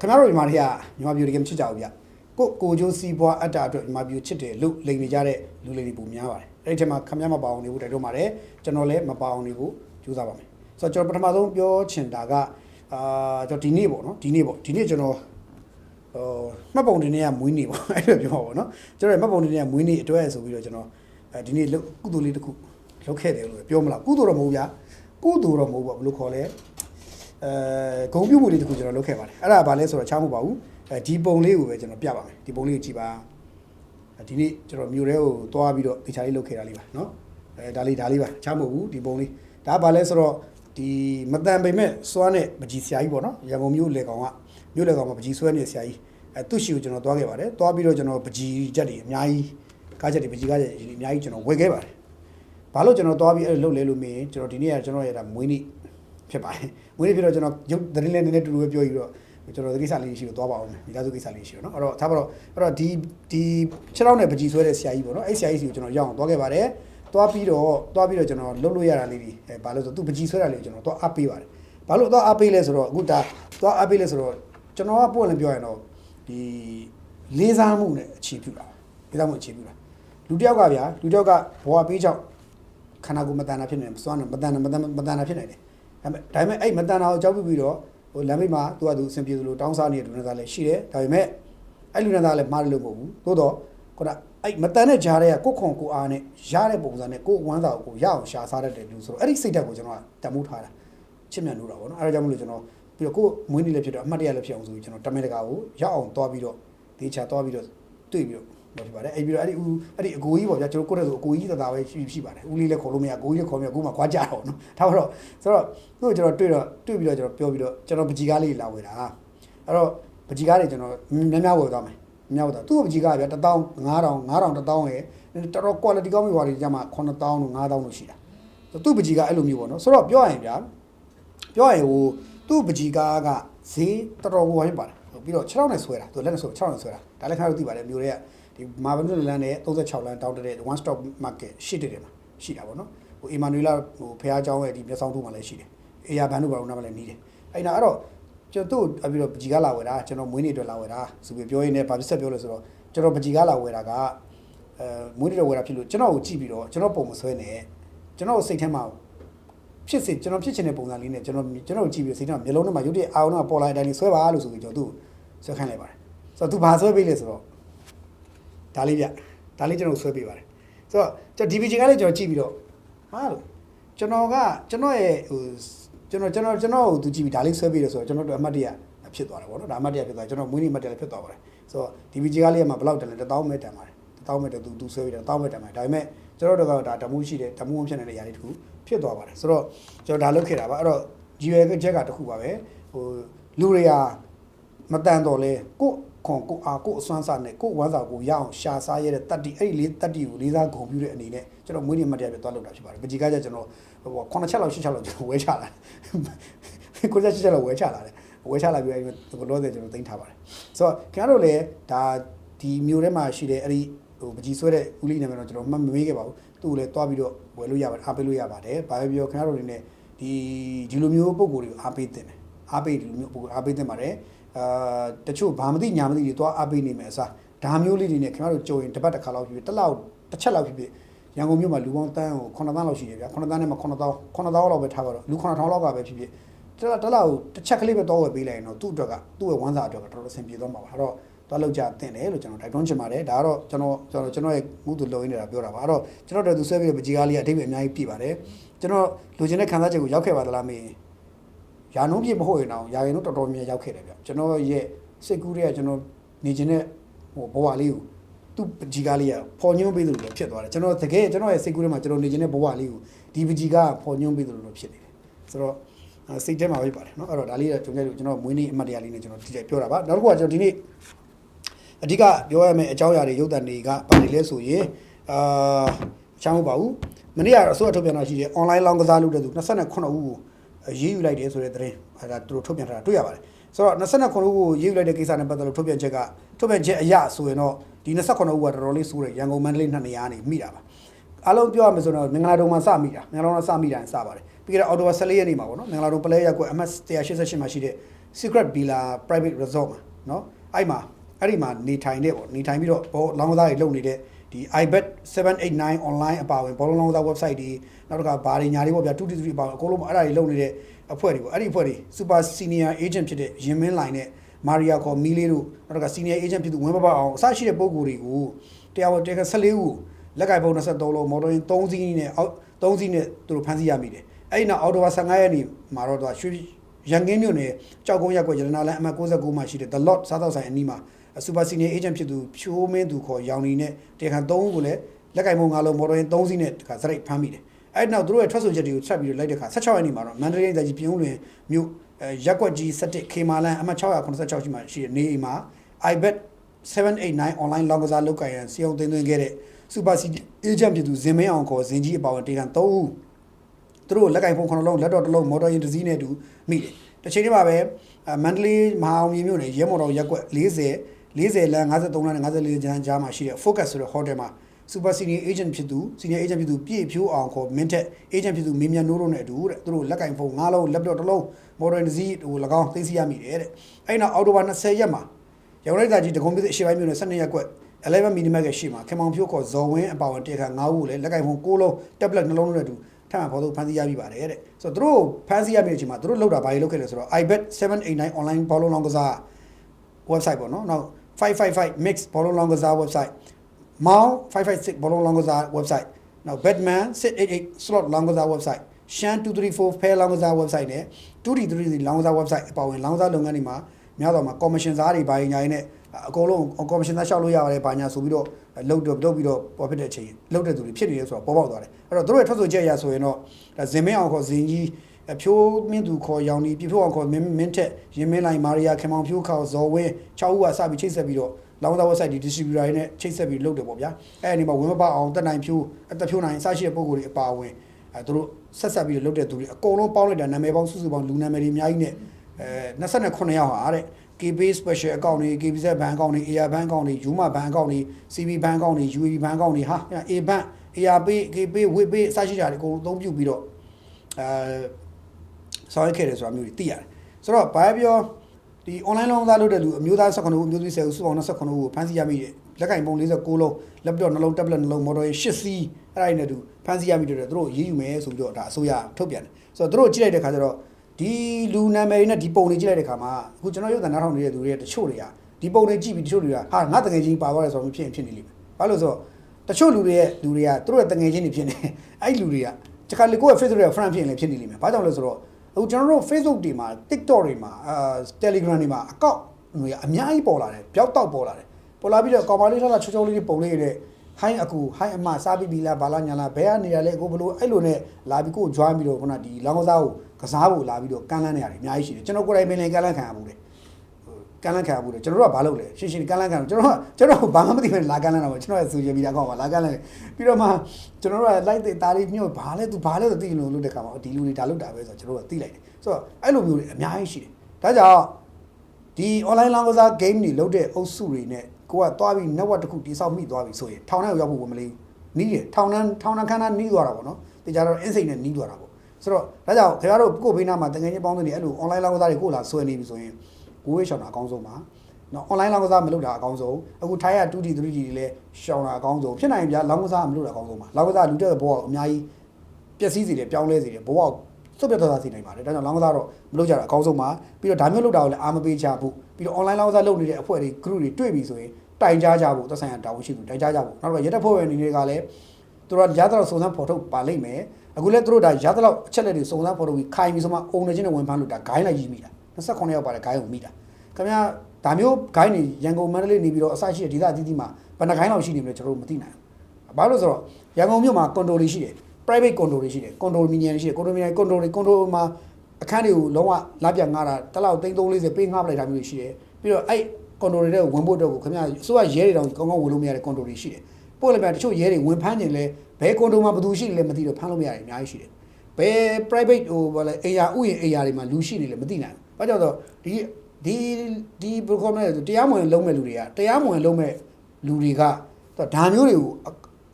ခင်ဗျားတို့ညီမတွေကညီမပြူတကယ်မချစ်ကြဘူးဗျကိုကိုကျိုးစီးပွားအတ္တအတွက်ညီမပြူချစ်တယ်လို့လိန်နေကြတဲ့လူလိန်တွေပုံများပါတယ်အဲ့ဒီထဲမှာခင်ဗျားမပါအောင်နေဖို့တိုက်တွန်းပါတယ်ကျွန်တော်လည်းမပါအောင်နေဖို့ကြိုးစားပါမယ်ဆိုတော့ကျွန်တော်ပထမဆုံးပြောချင်တာကအာကျွန်တော်ဒီနေ့ပေါ့နော်ဒီနေ့ပေါ့ဒီနေ့ကျွန်တော်ဟိုမှတ်ပုံတင်နေရမွေးနေ့ပေါ့အဲ့လိုပြောပါပေါ့နော်ကျွန်တော်ရဲ့မှတ်ပုံတင်နေရမွေးနေ့အတွက်ဆိုပြီးတော့ကျွန်တော်အဲဒီနေ့လုပ်ကုသိုလ်လေးတစ်ခုလုပ်ခဲ့တယ်လို့ပြောမလားကုသိုလ်တော့မဟုတ်ဗျာကုသိုလ်တော့မဟုတ်ပါဘူးဘယ်လိုခေါ်လဲ အဲဂုံပြုတ်မှုလေးတခုကျွန်တော်လုပ်ခဲ့ပါတယ်အဲ့ဒါဘာလဲဆိုတော့ချားမဟုတ်ပါဘူးအဲဒီပုံလေးကိုပဲကျွန်တော်ပြပါမယ်ဒီပုံလေးကိုကြည့်ပါဒီနေ့ကျွန်တော်မြို့ထဲကိုသွားပြီးတော့တခြားလေးလုပ်ခဲ့တာလေးပါเนาะအဲဒါလေးဒါလေးပါချားမဟုတ်ဘူးဒီပုံလေးဒါဘာလဲဆိုတော့ဒီမတန်ပိမဲ့စွမ်းတဲ့ပကြီးဆရာကြီးပေါ့နော်ရန်ကုန်မြို့လေကောင်ကမြို့လေကောင်မှာပကြီးဆွဲနေတဲ့ဆရာကြီးအဲသူ့ရှိကိုကျွန်တော်သွားခဲ့ပါတယ်သွားပြီးတော့ကျွန်တော်ပကြီးချက်တွေအများကြီးကားချက်တွေပကြီးကားချက်တွေအများကြီးကျွန်တော်ဝယ်ခဲ့ပါတယ် ဘာလို့ကျွန်တော်သွားပြီးအဲ့လိုလုပ်လဲလို့မေးရင်ကျွန်တော်ဒီနေ့ကကျွန်တော်ရတာမွေးနေ့ ဖြစ်ပါတယ်မွေးနေ့ဖြစ်တော့ကျွန်တော်ရုပ်သတင်းလေးနည်းနည်းတူတူပဲပြောပြီးတော့ကျွန်တော်ဒီကိစ္စလေးရှိလို့သွားပါအောင်မယ်မိသားစုကိစ္စလေးရှိတော့เนาะအဲ့တော့ထားပါတော့အဲ့တော့ဒီဒီခြေထောက်နဲ့ပကြီးဆွဲတဲ့ဆရာကြီးပေါ့နော်အဲ့ဆရာကြီးစီကိုကျွန်တော်ရောက်အောင်သွားခဲ့ပါတယ်သွားပြီးတော့သွားပြီးတော့ကျွန်တော်လှုပ်လို့ရတာလေးတွေအဲဘာလို့ဆိုသူပကြီးဆွဲတာလေးကိုကျွန်တော်သွားအားပေးပါတယ်ဘာလို့သွားအားပေးလဲဆိုတော့အခုဒါသွားအားပေးလဲဆိုတော့ကျွန်တော်ကပို့လည်းပြောရရင်တော့ဒီလေးစားမှုနဲ့အခြေပြုတာလေးစားမှုအခြေပြုတာလူတစ်ယောက်ကဗျာလူတစ်ယောက်ကဘဝပေးချောက် ခန္ဓာကိုယ်မတန်တာဖြစ်နေတယ်စွမ်းတယ်မတန်တာမတန်မတန်တာဖြစ်နေတယ် ဒါပေမဲ့ဒါပေမဲ့အဲ့မတန်တာကိုကြောက်ပြီးပြီးတော့ဟိုလမ်းမိတ်မှာသူကသူအဆင်ပြေသလိုတောင်းစားနေတဲ့လူနေသားလည်းရှိတယ်ဒါပေမဲ့အဲ့လူနေသားလည်းမှားတယ်လို့မဟုတ်ဘူးသို့တော့ခုနအဲ့မတန်တဲ့ဂျားတွေကကိုယ့်ခွန်ကိုယ်အားနဲ့ရတဲ့ပုံစံနဲ့ကိုယ်ဝမ်းစာကိုရအောင်ရှာစားတတ်တယ်လူဆိုတော့အဲ့ဒီစိတ်ဓာတ်ကိုကျွန်တော်ကတမိုးထားတာချစ်မြတ်လို့တာပေါ့နော်အဲ့ဒါကြောင့်မလို့ကျွန်တော်ပြီးတော့ကိုယ်မွေးနေ့လည်းဖြစ်တော့အမှတ်တရလည်းဖြစ်အောင်ဆိုပြီးကျွန်တော်တမင်တကာကိုရအောင်သွားပြီးတော့ဒေချာသွားပြီးတော့တွေ့ပြီးတော့ ဘာဖြစ်ပါတယ်အဲ့ပြီးတော့အဲ့ဒီဦးအဲ့ဒီအကိုကြီးပေါ့ဗျာကျွန်တော်ကိုယ့်ရဲ့ဆိုအကိုကြီးတသားပဲရှိရှိပါတယ်ဦးလေးလည်းခေါ်လို့မရအကိုကြီးလည်းခေါ်မရကိုယ်မှခွာကြတော့နော်ဒါတော့ဆိုတော့သူ့ကိုကျွန်တော်တွေ့တော့တွေ့ပြီးတော့ကျွန်တော်ပြောပြီးတော့ကျွန်တော်ပကြီးကားလေးလာဝယ်တာအဲ့တော့ပကြီးကားတွေကျွန်တော်များများဝယ်သွားမယ်များဝယ်သွားသူ့ပကြီးကားကဗျာ1000 5000 5000 1000ရဲ့တော်တော် quality ကောင်းပြီဟွာတွေကြမှာ9000လို့9000လို့ရှိတာသူ့ပကြီးကားအဲ့လိုမျိုးပေါ့နော်ဆိုတော့ပြောရရင်ဗျာပြောရရင်ဟိုသူ့ပကြီးကားကဈေးတော်တော်ဝိုင်းပါတယ်ဟိုပြီးတော့6နဲ့ဆွဲတာသူလက်နဲ့ဆွဲ6နဲ့ဆွဲတာဒါလည်းခါတော့သိပါတယ်မျိုးတွေက ဒီမာဗန်လန်နဲ့36လမ်းတောင်းတဲ့ one stop market ရှိတယ်တယ်မှာရှိတာပေါ့နော်ဟိုအီမာနွေလာဟိုဖះเจ้าရဲ့ဒီမျက်စောင်းထုမှာလည်းရှိတယ်အေယာဘန်တို့ဘာလို့နားမလဲနီးတယ်အဲ့ဒါအဲ့တော့ကျွန်တော်တို့ပြီးတော့ပကြီးကားလာဝယ်တာကျွန်တော်မွေးနေ့အတွက်လာဝယ်တာဆိုပြီးပြောရင်းနဲ့ဗာပြဆက်ပြောလို့ဆိုတော့ကျွန်တော်ပကြီးကားလာဝယ်တာကအဲမွေးနေ့တော့ဝယ်တာဖြစ်လို့ကျွန်တော်ကိုကြည့်ပြီးတော့ကျွန်တော်ပုံမဆွဲနဲ့ကျွန်တော်စိတ်ထဲမှာ ဖြစ်စေကျွန်တော်ဖြစ်ချင်တဲ့ပုံစံလေးနဲ့ကျွန်တော်ကျွန်တော်ကြည့်ပြီးစိတ်ထဲမှာမျိုးလုံးထဲမှာရုပ်တရက်အာရုံကပေါ်လာတဲ့အတိုင်းလေးဆွဲပါလို့ဆိုပြီးကျွန်တော်သူ့ဆွဲခိုင်းလိုက်ပါတယ်ဆိုတော့သူဘာဆွဲပေးလဲဆိုတော့ ဒါလေးပြဒါလေးကျွန်တော်ဆွဲပေးပါတယ်ဆိုတော့ကျွန်တော် DVG ကလည်းကျွန်တော်ကြည့်ပြီးတော့ဟာလို့ကျွန်တော်ကကျွန်တော်ရဲ့ဟိုကျွန်တော်ကျွန်တော်ကျွန်တော်ကိုသူကြည့်ပြီးဒါလေးဆွဲပေးတယ်ဆိုတော့ကျွန်တော်တို့အမှတ်တရဖြစ်သွားတယ်ပေါ့နော်ဒါအမှတ်တရဖြစ်သွားကျွန်တော်မွေးနေ့အမှတ်တရဖြစ်သွားပါတယ်ဆိုတော့ DVG ကလေးကမှဘယ်လောက်တန်လဲ1000မဲတန်ပါတယ်1000မဲတန်သူသူဆွဲပြီးတော့1000မဲတန်ပါတယ်ဒါပေမဲ့ကျွန်တော်တို့ကတော့ဒါတမှုရှိတယ်တမှုဖြစ်နေတဲ့ຢာလေးတခုဖြစ်သွားပါတယ်ဆိုတော့ကျွန်တော်ဒါလုပ်ခဲ့တာပါအဲ့တော့ကြီးရွယ်ချက်ကတခုပါပဲဟိုလူတွေကမတန်တော့လဲကို့ ခွန်ကို့အားကို့အစွမ်းစားနဲ့ကို့ဝမ်းစာကိုရအောင်ရှာစားရတဲ့တတ္တိအဲ့ဒီလေးတတ္တိကိုလေးစားဂုဏ်ပြုတဲ့အနေနဲ့ကျွန်တော်မွေးနေ့မှတ်တရပြသွားလုပ်တာဖြစ်ပါတယ်ပကြီးကားကျကျွန်တော်ဟို9ချက်လောက်10ချက်လောက်ကျွန်တော်ဝဲချလာတယ်ကိုချက်ချက်လောက်ဝဲချလာတယ်ဝဲချလာပြီးအဲ့ဒီဘလောဆယ်ကျွန်တော်တင်ထားပါတယ်ဆိုတော့ခင်ဗျားတို့လည်းဒါဒီမျိုးထဲမှာရှိတဲ့အဲ့ဒီဟိုပကြီးဆွဲတဲ့ဦးလေးနာမည်တော့ကျွန်တော်မှတ်မမေးခဲ့ပါဘူးသူ့ကိုလည်းတွားပြီးတော့ဝယ်လို့ရပါတယ်အားပေးလို့ရပါတယ်ဘာပဲပြောခင်ဗျားတို့တွေနဲ့ဒီဒီလိုမျိုးပုံကိုယ်တွေကိုအားပေးတင်တယ်အားပေးဒီလိုမျိုးပုံကိုယ်အားပေးတင်ပါတယ် အာတချို့ဘာမသိညာမသိတွေတွားအားပေးနေမယ်အစားဒါမျိုးလေးတွေနဲ့ခင်ဗျားတို့ကြုံရင်တစ်ပတ်တစ်ခါလောက်ဖြစ်ဖြစ်တစ်လောက်တစ်ချက်လောက်ဖြစ်ဖြစ်ရန်ကုန်မြို့မှာလူပေါင်းတန်းကို9တန်းလောက်ရှိတယ်ဗျာ9တန်းနဲ့မှ9တောင်း9တောင်းလောက်ပဲထားပါတော့လူ9000လောက်ကပဲဖြစ်ဖြစ်တစ်လောက်တစ်လောက်တစ်ချက်ကလေးပဲတော့ဝယ်ပေးလိုက်ရင်တော့သူ့အတွက်ကသူ့ရဲ့ဝမ်းစာအတွက်ကတော်တော်အဆင်ပြေသွားမှာပါအဲ့တော့သွားလောက်ကြတင်တယ်လို့ကျွန်တော်တိုက်တွန်းချင်ပါတယ်ဒါကတော့ကျွန်တော်ကျွန်တော်ကျွန်တော်ရဲ့မှုသူလုံရင်းနေတာပြောတာပါအဲ့တော့ကျွန်တော်တို့သူဆွဲပြီးပကြီးကားလေးကအတိတ်ပဲအများကြီးပြည့်ပါတယ်ကျွန်တော်လူချင်းတဲ့ခံစားချက်ကိုရောက်ခဲ့ပါသလားမေး ရာနှုန်းပြည့်မဟုတ်ရင်တော့ရာရင်တော့တော်တော်များများရောက်ခဲ့တယ်ဗျကျွန်တော်ရဲ့စိတ်ကူးတွေကကျွန်တော်နေခြင်းတဲ့ဟိုဘဝလေးကိုသူ့ပကြီးကားလေးကပေါ်ညွှန်းပေးသလိုပဲဖြစ်သွားတယ်ကျွန်တော်တကယ်ကျွန်တော်ရဲ့စိတ်ကူးထဲမှာကျွန်တော်နေခြင်းတဲ့ဘဝလေးကိုဒီပကြီးကားပေါ်ညွှန်းပေးသလိုလိုဖြစ်နေတယ်ဆိုတော့စိတ်ထဲမှာပဲပါတယ်เนาะအဲ့တော့ဒါလေးကကျွန်တော်ကျွန်တော်မွေးနေ့အမှတ်တရလေးနဲ့ကျွန်တော်ဒီပြောတာပါနောက်တစ်ခုကကျွန်တော်ဒီနေ့ အဓိကပြောရမယ့်အကြောင်းအရာတွေရုပ်တံတွေကဘာတွေလဲဆိုရင်အာချမ်းမပါဘူးမနေ့ကတော့အစိုးရထုတ်ပြန်တာရှိတယ် online လောင်းကစားလုပ်တဲ့သူ29ဦးကို ရေးယူလိုက်တယ်ဆိုတဲ့သတင်းအဲဒါသူတို့ထုတ်ပြန်ထားတာတွေ့ရပါတယ်ဆိုတော့29ခုကိုရေးယူလိုက်တဲ့ကိစ္စနဲ့ပတ်သက်လို့ထုတ်ပြန်ချက်ကထုတ်ပြန်ချက်အရဆိုရင်တော့ဒီ29ခုကတော်တော်လေးဆိုးတယ်ရန်ကုန်မန္တလေးနှစ်နေရာနေမိတာပါအလုံးပြောရမယ်ဆိုတော့မင်္ဂလာတုံမှာစမိတာမင်္ဂလာတုံကစမိတာစပါတယ်ပြီးကြတော့အော်တိုဝါ14ရက်နေ့မှာပေါ့နော်မင်္ဂလာတုံပလဲရက်ကွယ် MS 188မှာရှိတဲ့ Secret Villa Private Resort မှာနော်အဲ့မှာအဲ့ဒီမှာနေထိုင်တဲ့ပေါ့နေထိုင်ပြီးတော့ဘောလောင်းကစားတွေလုပ်နေတဲ့ ဒီ ibet 789 online အပါအဝင်ဘောလုံးလောင်းကစား website တွေနောက်တစ်ခါဘာတွေညာတွေပေါ့ဗျာ223အပါအဝင်အကုန်လုံးအဲ့ဒါတွေလုပ်နေတဲ့အဖွဲ့တွေပေါ့အဲ့ဒီအဖွဲ့တွေ super senior agent ဖြစ်တဲ့ရင်မင်းလိုင်နဲ့မာရီယာခေါ်မီလေးတို့နောက်တစ်ခါ senior agent ဖြစ်သူဝင်းပပအောင်အစရှိတဲ့ပုံကိုယ်တွေကိုတရားဝင်တရား14ဦးလက်ကင်ပုံ23လုံးမော်တော်ယာဉ်3စီးနဲ့အောက်3စီးနဲ့သူတို့ဖမ်းဆီးရမိတယ်အဲ့ဒီနောက်အော်တိုဘာ15ရက်နေ့မှာတော့သူကရွှေရန်ကင်းမြို့နယ်ကြောက်ကုန်းရက်ကွက်ရတနာလန်အမှတ်69မှာရှိတဲ့ The Lot စားသောက်ဆိုင်အနီးမှာ super senior agent ဖြစ်သူဖြိုးမင်းသူခေါ်ရောင်နေနဲ့တရားခံ3ဦးကိုလည်းလက်ကင်ပုံ5လုံးမော်တော်ယာဉ်3စီးနဲ့တခါစရိတ်ဖမ်းမိတယ်အဲ့ဒီနောက်သူတို့ရဲ့ထွက်ဆိုချက်တွေကိုဆက်ပြီးတော့လိုက်တဲ့အခါ16ရက်နေ့မှာတော့မန္တလေးတိုင်းပြည်ဦးလွင်မြို့အဲရက်ကွက်ကြီး17ခေမာလန်အမှတ်686ရှိမှရှိတဲ့နေအိမ်မှာ ibet 789 online လောင်းကစားလုပ်ကိုင်ရန်စီအောင်တင်သွင်းခဲ့တဲ့ super city agent ဖြစ်သူဇင်မင်းအောင်ခေါ်ဇင်ကြီးအပါအဝင်တေခံ3ဦးသူတို့လက်ကင်ဖုန်းခုနှလုံးလက်တော့တစ်လုံးမော်တော်ယာဉ်တစ်စီးနဲ့အတူမိတယ်တစ်ချိန်တည်းမှာပဲအဲမန္တလေးမဟာအောင်မြေမြို့နယ်ရဲမော်တော်ရက်ကွက်40 40လမ်း53လမ်းနဲ့54ကျန်းကြားမှာရှိတဲ့ focus ဆိုတဲ့ hotel မှာ super senior agent ဖြစ်သူ senior agent ဖြစ်သူပြည့်ဖြိုးအောင်ခေါ် mintet agent ဖြစ်သူမင်းမြတ်နိုးတို့နဲ့အတူတဲ့သူတို့လက်ကင်ဖုန်း၅လုံး laptop တစ်လုံး model တစ်စီးဟို၎င်းသိသိရမိတယ်တဲ့အဲ့နောက်အောက်တိုဘာ20ရက်မှာရောင်လိုက်တာကြီးတကုံးပြည့်အရှိပိုင်းမြို့နယ်12ရက်ကွက်11 mm ကရှိမှာခင်မောင်ဖြိုးခေါ်ဇော်ဝင်းအပါဝင်တေခါ9ဦးကိုလည်းလက်ကင်ဖုန်း6လုံး tablet နှလုံးနဲ့အတူထပ်မံဖော်ထုတ်ဖန်ဆီးရမိပါတယ်တဲ့ဆိုတော့သူတို့ဖန်ဆီးရမိတဲ့အချိန်မှာသူတို့လောက်တာဘာတွေလောက်ခဲ့လဲဆိုတော့ ibet 789 online ဘောလုံးလောင်းကစား website ပေါ့နော်နောက် 555 mix ဘောလုံးလောင်းကစား website မောင်း556ဘောလုံးလောင်းကစား website နောက် batman 688 slot လောင်းကစား website ရှမ်း234 fair လောင်းကစား website နဲ့233လောင်းကစား website အပါအဝင်လောင်းကစားလုပ်ငန်းတွေမှာများတော့မှာ commission စားတွေဘာညာရင်းနဲ့အကုန်လုံး commission သားရှောက်လို့ရပါတယ်ဘာညာဆိုပြီးတော့လုတ်တော့လုတ်ပြီးတော့ပေါ်ဖြစ်တဲ့အချိန်လုတ်တဲ့သူတွေဖြစ်နေရဲဆိုတော့ပေါ်ပေါက်သွားတယ်အဲ့တော့သူတို့ရဲ့ထွက်ဆိုချက်အရဆိုရင်တော့ဒါဇင်မင်းအောင်ခေါ်ဇင်ကြီး အဖြိုးမင်းသူခေါ်ရောင်ဒီပြဖြိုးအောင်ခေါ်မင်းမင်းထက်ရင်မင်းလိုက်မာရီယာခင်မောင်ဖြိုးခေါ်ဇော်ဝင်း6ဦးကစပြီးချိတ်ဆက်ပြီးတော့လောင်းသား website ဒီ distributor တွေနဲ့ချိတ်ဆက်ပြီးလုပ်တယ်ပေါ့ဗျာအဲ့ဒီမှာဝင်မပအောင်တက်နိုင်ဖြိုးအသက်ဖြိုးနိုင်စရှိတဲ့ပုံကိုယ်တွေအပါအဝင်အဲသူတို့ဆက်ဆက်ပြီးလုပ်တဲ့သူတွေအကုန်လုံးပေါင်းလိုက်တာနာမည်ပေါင်းစုစုပေါင်းလူနာမည်တွေအများကြီးနဲ့အဲ29ယောက်ဟာတဲ့ KB special account တွေ KBZ bank account တွေ AR bank account တွေ Yuma bank account တွေ CB bank account တွေ UAB bank account တွေဟာ A bank ARP KB WIP အစရှိတာတွေအကုန်လုံးအသုံးပြုပြီးတော့အဲ ဆောင်ရွက်ခဲ့တယ်ဆိုတာမျိုးတွေသိရတယ်ဆိုတော့ဘာပြောဒီ online လောင်းသားလုပ်တဲ့လူအမျိုးသား19ဦးအမျိုးသမီး10ဦးစုပေါင်း29ဦးကိုဖမ်းဆီးရမိတယ်လက်ကင်ပုံ46လုံး laptop နှလုံး tablet နှလုံး model 8စီးအဲ့ဒါတွေနဲ့တူဖမ်းဆီးရမိတယ်သူတို့ရေးယူမယ်ဆိုပြီးတော့ဒါအစိုးရထုတ်ပြန်တယ်ဆိုတော့သူတို့ကြည့်လိုက်တဲ့ခါကျတော့ဒီလူနာမည်တွေနဲ့ဒီပုံတွေကြည့်လိုက်တဲ့ခါမှာအခုကျွန်တော်ရုပ်သံနားထောင်နေတဲ့သူတွေတချို့တွေကဒီပုံတွေကြည့်ပြီးတချို့တွေကဟာငါတငယ်ချင်းပါသွားတယ်ဆိုတော့ဖြစ်ရင်ဖြစ်နေလိမ့်မယ်ဘာလို့လဲဆိုတော့တချို့လူတွေရဲ့လူတွေကသူတို့ရဲ့တငယ်ချင်းတွေဖြစ်နေအဲ့ဒီလူတွေကတခါလေကိုယ့်ရဲ့ Facebook ရဲ့ friend ဖြစ်ရင်လည်းဖြစ်နေလိမ့်မယ်ဘာကြောင့်လဲဆိုတော့ အခုကျွန်တော်တို့ Facebook တွေမှာ TikTok တွေမှာအာ Telegram တွေမှာအကောင့်တွေအများကြီးပေါ်လာတယ်ပျောက်တောက်ပေါ်လာတယ်ပေါ်လာပြီးတော့ကောင်မလေးလှလှချောချောလေးတွေပုံလေးတွေဟိုင်းအကူဟိုင်းအမစားပြီးပြီလားဘာလားညာလားဘဲကနေရလဲအခုဘလို့အဲ့လိုနဲ့လာပြီးကို join ပြီးတော့ခုနဒီလောင်းကစားကိုကစားဖို့လာပြီးတော့ကမ်းလန်းနေရတယ်အများကြီးရှိတယ်ကျွန်တော်ကိုယ်တိုင်ပင်လည်းကမ်းလန်းခံရဘူးလေ ကမ်းလန်းခံရဘူးလေကျွန်တော်တို့ကဘာလုပ်လဲရှင်းရှင်းကမ်းလန်းခံကျွန်တော်ကကျွန်တော်ဘာမှမသိဘဲလာကမ်းလန်းတာပေါ့ကျွန်တော်ရဲ့ဆိုရမီတာကောပါလာကမ်းလန်းပြီးတော့မှကျွန်တော်တို့ကလိုက်တဲ့သားလေးညို့ဘာလဲသူဘာလဲဆိုသိလို့လုပ်တဲ့ခါမှာဒီလူတွေဒါလုပ်တာပဲဆိုတော့ကျွန်တော်တို့ကသိလိုက်တယ်ဆိုတော့အဲ့လိုမျိုးတွေအများကြီးရှိတယ်ဒါကြောင့်ဒီ online လောင်းကစား game တွေလုပ်တဲ့အုပ်စုတွေနဲ့ကိုကသွားပြီး network တစ်ခုတိစောက်မိသွားပြီဆိုရင်ထောင်ထဲကိုရောက်ဖို့ဝင်မလေးနီးတယ်ထောင်ထဲထောင်ထဲခန်းထဲနီးသွားတာပေါ့နော်တကြတော့ insight နဲ့နီးသွားတာပေါ့ဆိုတော့ဒါကြောင့်ခင်ဗျားတို့ကို့ဘေးနားမှာတကယ်ချင်းပေါင်းတဲ့နေအဲ့လို online လောင်းကစားတွေကိုလာဆွဲနေပြီဆိုရင် ကိုဝေးရှောင်တာအကောင်းဆုံးပါနော် online လောင်းကစားမလုပ်တာအကောင်းဆုံးအခုထိုင်းက 2D 3D တွေလည်းရှောင်တာအကောင်းဆုံးဖြစ်နိုင်ပြလောင်းကစားမလုပ်တာအကောင်းဆုံးပါလောင်းကစားလူတဲ့ဘောကအများကြီးပျက်စီးစေတယ်ပြောင်းလဲစေတယ်ဘောကစွတ်ပြတ်သွားတာစီနိုင်ပါတယ်ဒါကြောင့်လောင်းကစားတော့မလုပ်ကြတာအကောင်းဆုံးပါပြီးတော့ဒါမျိုးလုပ်တာကိုလည်းအာမပေးချဘူးပြီးတော့ online လောင်းကစားလုပ်နေတဲ့အဖွဲ့တွေ group တွေတွေ့ပြီဆိုရင်တိုင်ကြားကြဖို့သက်ဆိုင်ရာတာဝန်ရှိသူတိုင်ကြားကြဖို့နောက်တော့ရဲတပ်ဖွဲ့ဝင်တွေတွေကလည်းသူတို့ရသလောက်စုံစမ်းဖော်ထုတ်ပါလိမ့်မယ်အခုလည်းသူတို့ဒါရသလောက်အချက်လက်တွေစုံစမ်းဖော်ထုတ်ပြီးခိုင်ပြီးဆိုမှအုံနေချင်းနဲ့ဝင်ဖမ်းလို့ဒါဂိုင်းလိုက်ရည်မိတာ 29ရောက်ပါတယ်ဂိုင်းကိုမိတာခင်ဗျာဒါမျိုးဂိုင်းတွေရန်ကုန်မန္တလေးနေပြီးတော့အစရှိတဲ့ဒေသအသီးသီးမှာဘယ်နှဂိုင်းလောက်ရှိနေမလဲကျွန်တော်တို့မသိနိုင်ဘူးဘာလို့ဆိုတော့ရန်ကုန်မြို့မှာကွန်ဒိုတွေရှိတယ် private ကွန်ဒိုတွေရှိတယ်ကွန်ဒိုမီနီယန်ရှိတယ်ကွန်ဒိုမီနီယန်ကွန်ဒိုတွေကွန်ဒိုမှာအခန်းတွေကိုလုံးဝလာပြငားတာတစ်လောက်340ပေးငားပလိုက်တာမျိုးရှိတယ်ပြီးတော့အဲ့ကွန်ဒိုတွေတဲ့ဝင်ဖို့အတွက်ကိုခင်ဗျာအစိုးရရဲတွေတောင်ကောင်းကောင်းဝင်လို့မရတဲ့ကွန်ဒိုတွေရှိတယ်ပို့လည်းပြတချို့ရဲတွေဝင်ဖမ်းနေလဲဘယ်ကွန်ဒိုမှာဘယ်သူရှိနေလဲမသိတော့ဖမ်းလို့မရတယ်အများကြီးရှိတယ်ဘယ် private ဟိုဘာလဲအေယာဥယျာဉ်အေယာတွေမှာလူရှိနေလဲမသိနိုင်ဘူး ဘာကြောင့်ဆိုတော့ဒီဒီဒီဘယ်လိုခေါ်မလဲတရားမဝင်လုံးမဲ့လူတွေကတရားမဝင်လုံးမဲ့လူတွေကဒါမျိုးတွေကို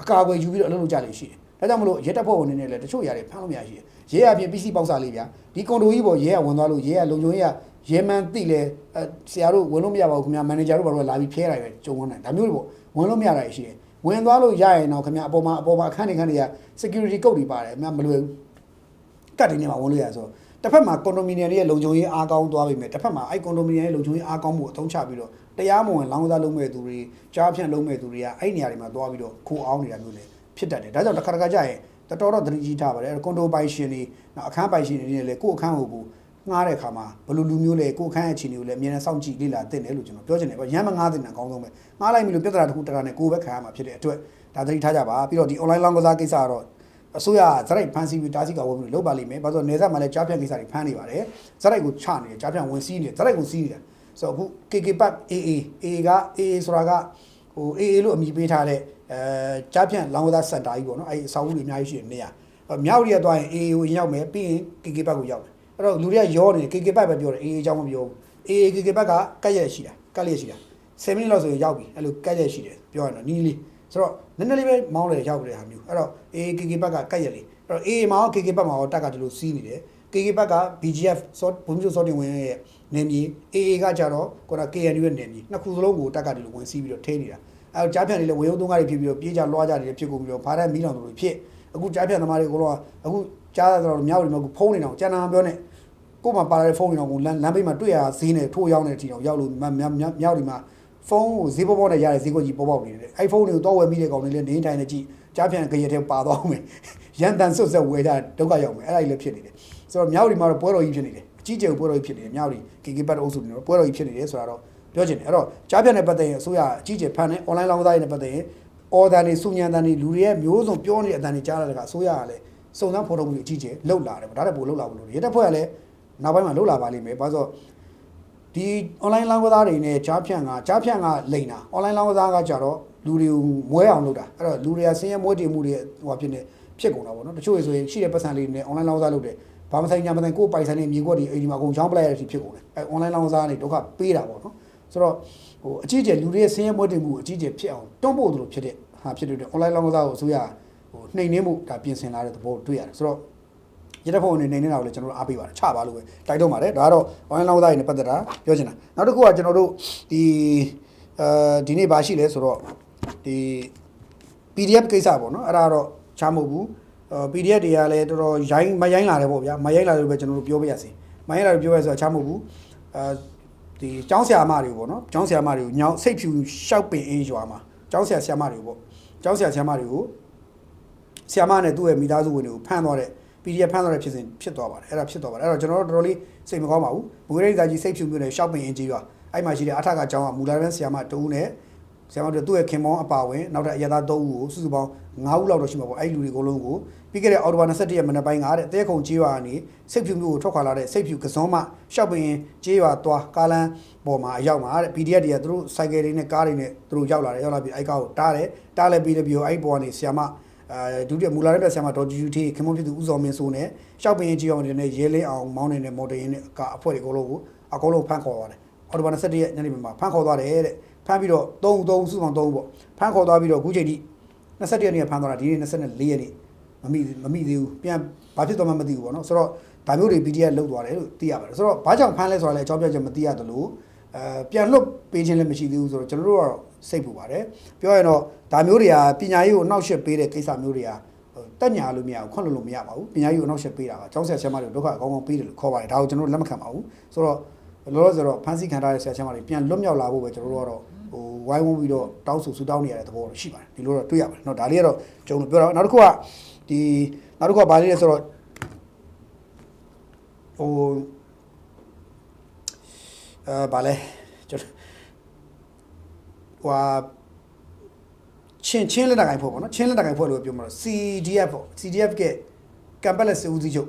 အကာအကွယ်ယူပြီးတော့အလုပ်လုပ်ကြလိမ့်ရှိတယ်ဒါကြောင့်မလို့ရဲတပ်ဖွဲ့ဝင်တွေနဲ့လည်းတချို့ຢာတွေဖမ်းလို့မရရှိတယ်ရဲအပြင် PC ပေါက်စားလေးဗျာဒီကွန်ဒိုကြီးပေါ်ရဲကဝင်သွားလို့ရဲကလုံခြုံရေးကရဲမန်တိလဲအဲဆရာတို့ဝင်လို့မရပါဘူးခင်ဗျာမန်နေဂျာတို့ဘာလို့လာပြီးဖျဲလိုက်ပဲကြုံဝင်တယ်ဒါမျိုးတွေပေါ့ဝင်လို့မရတာရှိတယ်ဝင်သွားလို့ရရင်တော့ခင်ဗျာအပေါ်မှာအပေါ်မှာအခန်းတွေခန်းတွေက security code တွေပါတယ်ခင်ဗျာမလွယ်ဘူးကတ်တွေနဲ့မှဝင်လို့ရဆိုတော့ တစ်ဖက်မှာကွန်ဒိုမီနီယံရဲ့လုံခြုံရေးအားကောင်းသွားပြီမဲ့တစ်ဖက်မှာအဲ့ကွန်ဒိုမီနီယံရဲ့လုံခြုံရေးအားကောင်းမှုအသုံးချပြီးတော့တရားမဝင်လောင်းကစားလုံးမဲ့သူတွေကြားဖြန့်လုံးမဲ့သူတွေကအဲ့နေရာတွေမှာသွားပြီးတော့ခိုးအောင်နေတာမျိုးလေဖြစ်တတ်တယ်ဒါကြောင့်တစ်ခါတစ်ခါကြာရင်တော်တော်သတိကြီးထားပါတယ်ကွန်ဒိုပိုင်ရှင်တွေနောက်အခန်းပိုင်ရှင်တွေနဲ့လည်းကိုယ့်အခန်းကိုကိုငှားတဲ့အခါမှာဘယ်လိုလူမျိုးလဲကိုယ့်အခန်းရဲ့အခြေအနေကိုလည်းအမြဲတမ်းစောင့်ကြည့်လေ့လာသင့်တယ်လို့ကျွန်တော်ပြောချင်တယ်ပေါ့ရမ်းမငှားတဲ့နံအကောင်းဆုံးပဲငှားလိုက်ပြီလို့ပြဿနာတစ်ခုတခါနဲ့ကိုယ်ပဲခံရမှာဖြစ်တဲ့အတွက်ဒါသတိထားကြပါပြီးတော့ဒီ online လောင်းကစားကိစ္စကတော့ အစိုးရကဇက်ရိုက်ဖန်စီပြီးတားဆီးကဝယ်ပြီးလုပ်ပါလိမ့်မယ်။ဘာလို့လဲဆိုတော့နေဆက်မှာလည်းကြားဖြတ်ကိစ္စတွေဖမ်းနေပါတယ်။ဇက်ရိုက်ကိုချနေတယ်ကြားဖြတ်ဝင်စီးနေတယ်ဇက်ရိုက်ကိုစီးနေတယ်။ဆိုတော့အခု KK Park AA AA က AA ဆိုတာကဟို AA လို့အမည်ပေးထားတဲ့အဲကြားဖြတ်လောင်းကစားစင်တာကြီးပေါ့နော်။အဲဒီအဆောက်အဦတွေအများကြီးရှိတဲ့နေရာ။မြောက်ရီကသွားရင် AA ကိုရောက်မယ်ပြီးရင် KK Park ကိုရောက်မယ်။အဲ့တော့လူတွေကရောနေတယ် KK Park ပဲပြောတယ် AA အကြောင်းမပြောဘူး။ AA KK Park ကကက်ရက်ရှိတာကက်ရက်ရှိတာ7မိနစ်လောက်ဆိုရင်ရောက်ပြီအဲ့လိုကက်ရက်ရှိတယ်ပြောရရင်တော့နီးလေး ဆိုတော့နည်းနည်းလေးပဲမောင်းလေရောက်တဲ့ဟာမျိုးအဲ့တော့ AA KK Park ကကက်ရက်လေးအဲ့တော့ AA မှာရော KK Park မှာရောတက်ကဒီလိုစီးနေတယ် KK Park က BGF စောဘုံမျိုးစောတင်ဝင်ရဲ့နေမြေ AA ကကြတော့ကိုက KNU ရဲ့နေမြေနှစ်ခုစလုံးကိုတက်ကဒီလိုဝင်စီးပြီးတော့ထိနေတာအဲ့တော့ကြားဖြန့်လေးလည်းဝေယုံသုံးကားတွေဖြစ်ပြီးတော့ပြေးကြလွှားကြတယ်ဖြစ်ကုန်ပြီးတော့ဘာတဲ့မီးလောင်တို့ဖြစ်အခုကြားဖြန့်သမားတွေကတော့အခုကြားရတော့မြောက်တွေမှာအခုဖုန်းနေတော့ကျန်တာပြောနေကို့မှာပါလာတဲ့ဖုန်းတွေတော့ကိုလမ်းလမ်းဘေးမှာတွေ့ရဈေးနဲ့ထိုးရောက်နေတဲ့အချိန်တော့ရောက်လို့မြောက်မြောက်ဒီမှာ ဖုန်းကိုဈေးပေါ်ပေါ်နဲ့ရတဲ့ဈေးကွက်ကြီးပေါ်ပေါက်နေတယ်အဲ့ဖုန်းတွေကိုတော့ဝယ်မိတဲ့ကောင်တွေလည်းနေတိုင်းနဲ့ကြည့်ကြားပြန်ကြရက်ထဲပါသွားမယ်ရန်တန်ဆွတ်ဆက်ဝယ်ကြဒုက္ခရောက်မယ်အဲ့ဒါကြီးလည်းဖြစ်နေတယ်ဆိုတော့မြောက်ဒီမှာတော့ပွဲတော်ကြီးဖြစ်နေတယ်အကြီးကျယ်ပွဲတော်ကြီးဖြစ်နေတယ်မြောက်ဒီ KK ဘတ်အုပ်စုနေတော့ပွဲတော်ကြီးဖြစ်နေတယ်ဆိုတာတော့ပြောချင်တယ်အဲ့တော့ကြားပြန်တဲ့ပတ်သက်ရင်အစိုးရအကြီးကျယ်ဖန်တဲ့ online လောင်းသားတွေနဲ့ပတ်သက်ရင် order တွေစုညံတန်တွေလူတွေရဲ့မျိုးစုံပြောနေတဲ့အတန်တွေကြားရတဲ့ကအစိုးရကလည်းစုံစမ်းဖော်ထုတ်မှုတွေအကြီးကျယ်လှုပ်လာတယ်ပေါ့ဒါလည်းပိုလှုပ်လာဘူးလို့ရဲတပ်ဖွဲ့ကလည်းနောက်ပိုင်းမှာလှုပ်လာပါလိမ့်မယ်ဘာလို့ ဒီ online လောင်းကစားတွေနဲ့ကြားဖြန့်ကကြားဖြန့်ကလိန်တာ online လောင်းကစားကကြတော့လူတွေကိုမွဲအောင်လုပ်တာအဲ့တော့လူတွေကဆင်းရဲမွဲတည်မှုတွေဟိုဖြစ်နေဖြစ်ကုန်တာပေါ့နော်တချို့ဆိုရင်ရှိတဲ့ပတ်စံလေးတွေနဲ့ online လောင်းကစားလုပ်တယ်ဘာမဆိုင်ညာမဆိုင်ကိုယ်ပိုင်ဆိုင်နေမြေကွက်တွေအိမ်ဒီမှာအကုန်ချောင်းပလိုက်ရတဲ့အထိဖြစ်ကုန်တယ်အဲ online လောင်းကစားနေဒုက္ခပေးတာပေါ့နော်ဆိုတော့ဟိုအကြီးကျယ်လူတွေရဲ့ဆင်းရဲမွဲတည်မှုအကြီးကျယ်ဖြစ်အောင်တွန်းပို့သလိုဖြစ်တဲ့ဟာဖြစ်တဲ့အတွက် online လောင်းကစားကိုအစိုးရဟိုနှိမ်နှင်းမှုဒါပြင်ဆင်လာတဲ့သဘောတွေ့ရတယ်ဆိုတော့ ရတဲ့ဖုန်းအနေနဲ့နေတာကိုလည်းကျွန်တော်တို့အားပေးပါတယ်ချပါလို့ပဲတိုက်တော့ပါတယ်ဒါကတော့ online လောင်းသားတွေနဲ့ပတ်သက်တာပြောချင်တာနောက်တစ်ခုကကျွန်တော်တို့ဒီအဲဒီနေ့ဘာရှိလဲဆိုတော့ဒီ PDF ကိစ္စပေါ့နော်အဲ့ဒါတော့ချမဟုတ်ဘူးအဲ PDF တွေကလည်းတော်တော်ရိုင်းမရိုင်းလာတယ်ပေါ့ဗျာမရိုင်းလာတယ်လို့ပဲကျွန်တော်တို့ပြောပြရစီမရိုင်းလာတယ်ပြောရဆိုတော့ချမဟုတ်ဘူးအဲဒီကျောင်းဆရာမတွေပေါ့နော်ကျောင်းဆရာမတွေကိုညောင်းစိတ်ဖြူရှောက်ပင်အင်းရွာမှာကျောင်းဆရာဆရာမတွေပေါ့ကျောင်းဆရာဆရာမတွေကိုဆီယာမနဲ့သူ့ရဲ့မိသားစုဝင်တွေကိုဖမ်းသွားတဲ့ PDF ဖမ်းသွားတဲ့ဖြစ်စဉ်ဖြစ်သွားပါတယ်အဲ့ဒါဖြစ်သွားပါတယ်အဲ့တော့ကျွန်တော်တို့တော်တော်လေးစိတ်မကောင်းပါဘူးဘွေရိတ်သားကြီးစိတ်ဖြူမျိုးနဲ့ရှောက်ပင်ရင်ကြီးရွာအဲ့မှာရှိတဲ့အထက်ကကျောင်းကမူလာတဲ့ဆီယာမတူဦးနဲ့ဆီယာမတို့သူ့ရဲ့ခင်မောင်းအပါဝင်နောက်ထပ်အရသာ၃ဦးကိုစုစုပေါင်း9ဦးလောက်တော့ရှိမှာပေါ့အဲ့ဒီလူတွေအကုန်လုံးကိုပြီးခဲ့တဲ့အော်တိုဘာ27ရက်မနေ့ပိုင်းကတဲ့တဲခုံကြီးရွာကနေစိတ်ဖြူမျိုးကိုထွက်ခွာလာတဲ့စိတ်ဖြူကစုံးမရှောက်ပင်ကြီးရွာသွားကားလန်းပေါ်မှာအရောက်မှာတဲ့ PDF တွေကသူတို့စိုက်ကယ်တွေနဲ့ကားတွေနဲ့သူတို့ရောက်လာတယ်ရောက်လာပြီးအဲ့ကားကိုတားတယ်တားလဲပြီးလည်းပြီးတော့အဲ့ပေါ်ကနေဆီယာမ အဲဒုတိယမူလာတဲ့ပြဆရာမဒေါ်ဂျူဂျူတီခင်မွန်ဖြစ်သူဦးစောမင်းစိုးနဲ့ရှောက်ပင်ရင်ကြီးအောင်တွေနဲ့ရဲလင်းအောင်မောင်းနေတဲ့မော်ဒယ်ရင်နဲ့ကအဖွဲ့တွေအကုန်လုံးကိုအကုန်လုံးဖမ်းခေါ်သွားတယ်အော်တိုဘာ27ရက်ညနေမှာဖမ်းခေါ်သွားတယ်တဲ့ဖမ်းပြီးတော့3ဦး3ဦးစုဆောင်3ဦးပေါ့ဖမ်းခေါ်သွားပြီးတော့အခုချိန်ထိ27ရက်နေ့ကဖမ်းသွားတာဒီနေ့24ရက်နေ့မမိမမိသေးဘူးပြန်ဘာဖြစ်သွားမှမသိဘူးပေါ့နော်ဆိုတော့ဒါမျိုးတွေ PDF လောက်သွားတယ်လို့သိရပါတယ်ဆိုတော့ဘာကြောင့်ဖမ်းလဲဆိုတာလည်းအကြောင်းပြချက်မသိရသလိုအဲပြန်လွတ်ပေးခြင်းလည်းမရှိသေးဘူးဆိုတော့ကျွန်တော်တို့ကတော့ စိတ်ပူပါတယ်ပြောရရင်တော့ဒါမျိုးတွေကပညာရေးကိုအနှောက်အယှက်ပေးတဲ့ကိစ္စမျိုးတွေကတက်ညာလို့မရဘူးခွန့်လို့လို့မရပါဘူးပညာရေးကိုအနှောက်အယှက်ပေးတာကကျောင်းဆရာဆရာမတွေဒုက္ခအကောင်းကောင်းပေးတယ်လို့ခေါ်ပါတယ်ဒါကိုကျွန်တော်တို့လက်မခံပါဘူးဆိုတော့လောလောဆယ်တော့ဖန်ဆီးခံထားတဲ့ဆရာဆရာမတွေပြန်လွတ်မြောက်လာဖို့ပဲကျွန်တော်တို့ကတော့ဟိုဝိုင်းဝန်းပြီးတော့တောင်းဆိုဆူတောင်းနေရတဲ့သဘောတော့ရှိပါတယ်ဒီလိုတော့တွေ့ရပါတယ်เนาะဒါလေးကတော့ကျွန်တော်ပြောတော့နောက်တစ်ခုကဒီနောက်တစ်ခုကဘာလေးလဲဆိုတော့ဟိုအဲဘာလဲကျွန်တော် ဟွာချင်းချင်းလက်နက်ကိုင်ဖွဲ့ပေါ့နော်ချင်းလက်နက်ကိုင်ဖွဲ့လို့ပြောမှာတော့ CDF ပေါ့ CDF ကကမ်ပက်လက်စီဦးစီးချုပ်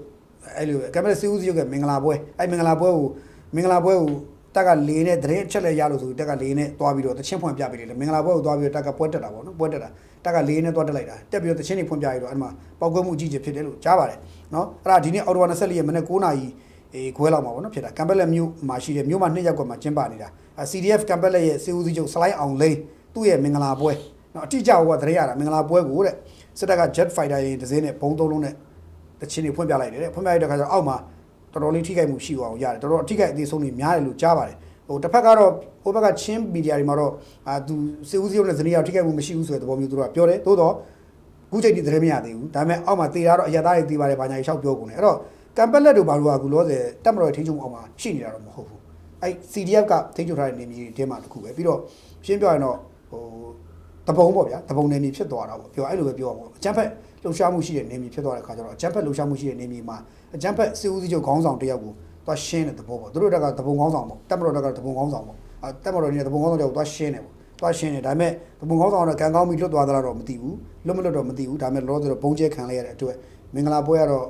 အဲ့လိုကမ်ပက်လက်စီဦးစီးချုပ်ကမင်္ဂလာပွဲအဲ့မင်္ဂလာပွဲကိုမင်္ဂလာပွဲကိုတက်ကလေနဲ့တရင်ချက်လက်ရလို့ဆိုတက်ကလေနဲ့တွားပြီးတော့တချင်းဖွင့်ပြပေးတယ်လေမင်္ဂလာပွဲကိုတွားပြီးတော့တက်ကပွဲတက်တာပေါ့နော်ပွဲတက်တာတက်ကလေနဲ့တွားတက်လိုက်တာတက်ပြီးတော့တချင်းတွေဖွင့်ပြပြီးတော့အဲ့မှာပောက်ကွဲမှုအကြီးကြီးဖြစ်တယ်လို့ကြားပါတယ်နော်အဲ့ဒါဒီနေ့အော်တိုဝါ24ရက်မနေ့9နာရီအေးခွဲလောက်မှာပေါ့နော်ဖြစ်တာကမ်ပက်လက်မြို့မှာရှိတယ်မြို့မှာနှစ်ရက်ကွက်မှာကျင်းပနေတာ CDF ကမ်ပက်လက်ရဲ့စီဦးစီးချုပ်စလိုက်အောင်လိန်သူ့ရဲ့မင်္ဂလာပွဲနော်အတိအကျဟိုကတရေရတာမင်္ဂလာပွဲကိုတဲ့စစ်တပ်က jet fighter ရင်တစ်စင်းနဲ့ဘုံသုံးလုံးနဲ့တချင်းတွေဖွင့်ပြလိုက်တယ်တဲ့ဖွင့်ပြလိုက်တဲ့ခါကျတော့အောက်မှာတော်တော်လေးထိခိုက်မှုရှိအောင်ရတယ်တော်တော်အထိခိုက်အသေးဆုံးတွေများတယ်လို့ကြားပါတယ်ဟိုတစ်ဖက်ကတော့ဟိုဘက်ကချင်းမီဒီယာတွေမှာတော့အာသူစေဦးစီးရုံးနဲ့ဇနီးယောက်ထိခိုက်မှုမရှိဘူးဆိုတဲ့သဘောမျိုးသူတို့ကပြောတယ်သို့တော့ခုချိန်ထိသတင်းမရသေးဘူးဒါပေမဲ့အောက်မှာတေတာတော့အရသားတွေတေပါတယ်ဘာညာကြီးလျှောက်ပြောကုန်တယ်အဲ့တော့ကမ်ပက်လက်တို့ဘာလို့ကအခုလောဆယ်တက်မတော်ထိချုံအောင်မှာရှိနေတာတော့မဟုတ်ဘူး အဲ့ CDF ကထိချုံထားတဲ့နေမြေတွေထဲမှာတစ်ခုပဲပြီးတော့ရှင်းပြောရင်တော့ဟိုတပုံပေါ့ဗျာတပုံနေမြေဖြစ်သွားတာပေါ့ပြောအဲ့လိုပဲပြောအောင်ပေါ့အချမ်းဖက်လှုပ်ရှားမှုရှိတဲ့နေမြေဖြစ်သွားတဲ့ခါကျတော့အချမ်းဖက်လှုပ်ရှားမှုရှိတဲ့နေမြေမှာအချမ်းဖက်စီဦးစီးချုပ်ခေါင်းဆောင်တယောက်ကိုသွားရှင်းတဲ့သဘောပေါ့သူတို့တက်ကတပုံခေါင်းဆောင်ပေါ့တက်မတော်တက်ကတပုံခေါင်းဆောင်ပေါ့အဲတက်မတော်နေတဲ့တပုံခေါင်းဆောင်တယောက်ကိုသွားရှင်းတယ်ပေါ့သွားရှင်းတယ်ဒါပေမဲ့တပုံခေါင်းဆောင်ကတော့ကံကောင်းပြီးလွတ်သွားသလားတော့မသိဘူးလွတ်မလွတ်တော့မသိဘူးဒါပေမဲ့လောလောဆယ်တော့ဘုံကျဲခံလိုက်ရတဲ့အတွက်မင်္ဂလာပွဲကတော့